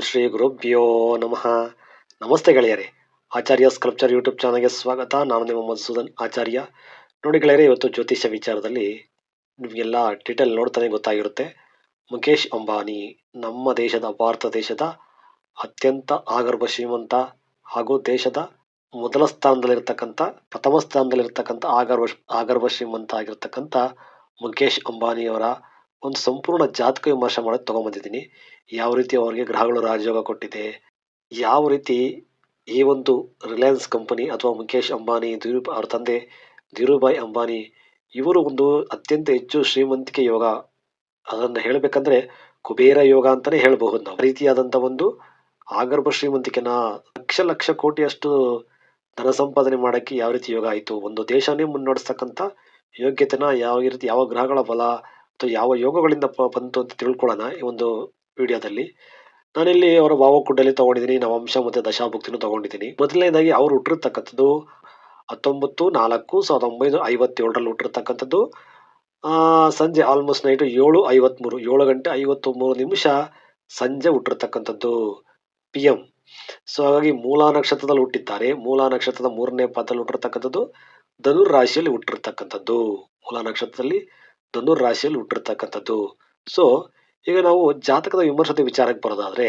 ಶ್ರೀ ಗುರುಭ್ಯೋ ನಮಃ. ನಮಸ್ತೆ ಗೆಳೆಯರೇ. ಆಚಾರ್ಯ ಸ್ಕಲ್ಪ್ಚರ್ ಯೂಟ್ಯೂಬ್ ಚಾನಲ್ಗೆ ಸ್ವಾಗತ. ನಾನು ನಿಮ್ಮ ಮಧುಸೂದನ್ ಆಚಾರ್ಯ. ನೋಡಿ ಗೆಳೆಯರೇ, ಇವತ್ತು ಜ್ಯೋತಿಷ್ಯ ವಿಚಾರದಲ್ಲಿ ನಿಮಗೆಲ್ಲ ಟಿಟಲ್ ನೋಡ್ತಾನೆ ಗೊತ್ತಾಗಿರುತ್ತೆ. ಮುಖೇಶ್ ಅಂಬಾನಿ, ನಮ್ಮ ದೇಶದ, ಭಾರತ ದೇಶದ ಅತ್ಯಂತ ಆಗರ್ಭ, ಶ್ರೀಮಂತ ಹಾಗೂ ದೇಶದ ಮೊದಲ ಸ್ಥಾನದಲ್ಲಿರ್ತಕ್ಕಂಥ, ಪ್ರಥಮ ಸ್ಥಾನದಲ್ಲಿರ್ತಕ್ಕಂಥ ಆಗರ್ಭ ಆಗರ್ಭ, ಶ್ರೀಮಂತ ಆಗಿರ್ತಕ್ಕಂಥ ಮುಖೇಶ್ ಅಂಬಾನಿಯವರ ಒಂದು ಸಂಪೂರ್ಣ ಜಾತಕ ವಿಮರ್ಶೆ ಮಾಡೋದು ತೊಗೊಂಬಂದಿದ್ದೀನಿ. ಯಾವ ರೀತಿ ಅವರಿಗೆ ಗ್ರಹಗಳು ರಾಜಯೋಗ ಕೊಟ್ಟಿದೆ, ಯಾವ ರೀತಿ ಈ ಒಂದು ರಿಲಯನ್ಸ್ ಕಂಪನಿ ಅಥವಾ ಮುಖೇಶ್ ಅಂಬಾನಿ ಧೀರು ಅವ್ರ ತಂದೆ ಧೀರುಭಾಯ್ ಅಂಬಾನಿ, ಇವರು ಒಂದು ಅತ್ಯಂತ ಹೆಚ್ಚು ಶ್ರೀಮಂತಿಕೆ ಯೋಗ, ಅದನ್ನು ಹೇಳಬೇಕಂದ್ರೆ ಕುಬೇರ ಯೋಗ ಅಂತಲೇ ಹೇಳಬಹುದು ನಾವು. ರೀತಿಯಾದಂಥ ಒಂದು ಆಗರ್ಭ ಶ್ರೀಮಂತಿಕೆನ ಲಕ್ಷ ಲಕ್ಷ ಕೋಟಿಯಷ್ಟು ಧನ ಸಂಪಾದನೆ ಮಾಡೋಕ್ಕೆ ಯಾವ ರೀತಿ ಯೋಗ ಆಯಿತು, ಒಂದು ದೇಶನೇ ಮುನ್ನಡೆಸ್ತಕ್ಕಂಥ ಯೋಗ್ಯತೆನ ಯಾವ ರೀತಿ ಯಾವ ಗ್ರಹಗಳ ಬಲ ಅಥವಾ ಯಾವ ಯೋಗಗಳಿಂದ ಬಂತು ಅಂತ ತಿಳ್ಕೊಳ್ಳೋಣ ಈ ಒಂದು ವಿಡಿಯೋದಲ್ಲಿ. ನಾನಿಲ್ಲಿ ಅವರ ಭಾವಕುಂಡಲಿ ತಗೊಂಡಿದ್ದೀನಿ, ನವಾಂಶ ಮತ್ತು ದಶಾಭುಕ್ತಿನೂ ತಗೊಂಡಿದ್ದೀನಿ. ಮೊದಲನೇದಾಗಿ ಅವರು ಹುಟ್ಟಿರ್ತಕ್ಕಂಥದ್ದು ಹತ್ತೊಂಬತ್ತು ನಾಲ್ಕು ಸಾವಿರದ ಒಂಬೈನೂರ ಐವತ್ತೇಳರಲ್ಲಿ ಹುಟ್ಟಿರ್ತಕ್ಕಂಥದ್ದು. ಸಂಜೆ ಆಲ್ಮೋಸ್ಟ್ ನೈಟು ಏಳು ಐವತ್ಮೂರು, ಏಳು ಗಂಟೆ ಐವತ್ಮೂರು ನಿಮಿಷ ಸಂಜೆ ಹುಟ್ಟಿರ್ತಕ್ಕಂಥದ್ದು ಪಿ ಎಂ ಸೊ ಹಾಗಾಗಿ ಮೂಲ ನಕ್ಷತ್ರದಲ್ಲಿ ಹುಟ್ಟಿದ್ದಾರೆ. ಮೂಲ ನಕ್ಷತ್ರದ ಮೂರನೇ ಪಾತ್ರದಲ್ಲಿ ಹುಟ್ಟಿರ್ತಕ್ಕಂಥದ್ದು ಧನುರ್ ರಾಶಿಯಲ್ಲಿ ಹುಟ್ಟಿರ್ತಕ್ಕಂಥದ್ದು ಮೂಲ ನಕ್ಷತ್ರದಲ್ಲಿ. ಧನುರ್ ರಾಶಿಯಲ್ಲಿ ಹುಟ್ಟಿರ್ತಕ್ಕಂಥದ್ದು. ಸೊ ಈಗ ನಾವು ಜಾತಕದ ವಿಮರ್ಶತೆ ವಿಚಾರಕ್ಕೆ ಬರೋದಾದ್ರೆ,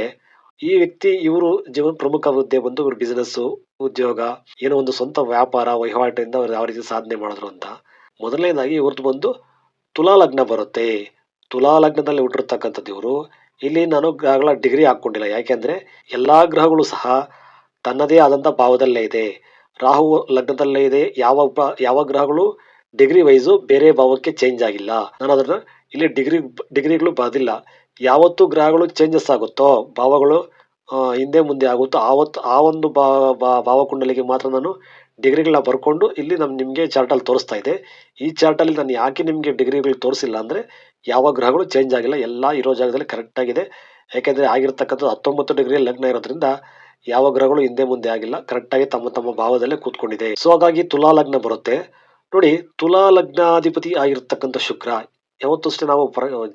ಈ ವ್ಯಕ್ತಿ ಇವರು ಜೀವನ ಪ್ರಮುಖ ಹುದ್ದೆ ಬಂದು ಇವರು ಬಿಸ್ನೆಸ್ ಉದ್ಯೋಗ, ಏನೋ ಒಂದು ಸ್ವಂತ ವ್ಯಾಪಾರ, ವಹಿವಾಟಿಂದ ಅವ್ರು ಯಾವ ರೀತಿ ಸಾಧನೆ ಮಾಡಿದ್ರು ಅಂತ. ಮೊದಲನೇದಾಗಿ ಇವ್ರದ್ದು ಬಂದು ತುಲಾ ಲಗ್ನ ಬರುತ್ತೆ. ತುಲಾ ಲಗ್ನದಲ್ಲಿ ಹುಟ್ಟಿರ್ತಕ್ಕಂಥದ್ದು ಇವರು. ಇಲ್ಲಿ ನಾನು ಗ್ರಹಗಳ ಡಿಗ್ರಿ ಹಾಕೊಂಡಿಲ್ಲ ಯಾಕೆಂದ್ರೆ ಎಲ್ಲಾ ಗ್ರಹಗಳು ಸಹ ತನ್ನದೇ ಆದಂತ ಭಾವದಲ್ಲೇ ಇದೆ. ರಾಹು ಲಗ್ನದಲ್ಲೇ ಇದೆ. ಯಾವ ಯಾವ ಗ್ರಹಗಳು ಡಿಗ್ರಿ ವೈಸು ಬೇರೆ ಭಾವಕ್ಕೆ ಚೇಂಜ್ ಆಗಿಲ್ಲ. ನಾನು ಅದನ್ನ ಇಲ್ಲಿ ಡಿಗ್ರಿ ಡಿಗ್ರಿಗಳು ಬರೆದಿಲ್ಲ. ಯಾವತ್ತು ಗ್ರಹಗಳು ಚೇಂಜಸ್ ಆಗುತ್ತೋ, ಭಾವಗಳು ಹಿಂದೆ ಮುಂದೆ ಆಗುತ್ತೋ, ಆವತ್ತು, ಆ ಒಂದು ಭಾವಕುಂಡಲಿಗೆ ಮಾತ್ರ ನಾನು ಡಿಗ್ರಿಗಳನ್ನ ಬರ್ಕೊಂಡು ಇಲ್ಲಿ ನಮ್ಮ ನಿಮಗೆ ಚಾರ್ಟಲ್ಲಿ ತೋರಿಸ್ತಾ ಇದೆ ಈ ಚಾರ್ಟಲ್ಲಿ ನಾನು ಯಾಕೆ ನಿಮಗೆ ಡಿಗ್ರಿಗಳು ತೋರಿಸಿಲ್ಲ ಅಂದರೆ, ಯಾವ ಗ್ರಹಗಳು ಚೇಂಜ್ ಆಗಿಲ್ಲ. ಎಲ್ಲ ಇರೋ ಜಾಗದಲ್ಲಿ ಕರೆಕ್ಟ್ ಆಗಿದೆ. ಯಾಕೆಂದರೆ ಆಗಿರ್ತಕ್ಕಂಥದ್ದು ಹತ್ತೊಂಬತ್ತು ಡಿಗ್ರಿ ಲಗ್ನ ಇರೋದ್ರಿಂದ ಯಾವ ಗ್ರಹಗಳು ಹಿಂದೆ ಮುಂದೆ ಆಗಿಲ್ಲ. ಕರೆಕ್ಟಾಗಿ ತಮ್ಮ ತಮ್ಮ ಭಾವದಲ್ಲೇ ಕೂತ್ಕೊಂಡಿದೆ. ಸೊ ಹಾಗಾಗಿ ತುಲಾ ಲಗ್ನ ಬರುತ್ತೆ. ನೋಡಿ ತುಲಾ ಲಗ್ನಾಧಿಪತಿ ಆಗಿರ್ತಕ್ಕಂಥ ಶುಕ್ರ ಯಾವತ್ತೂ ಅಷ್ಟೇ ನಾವು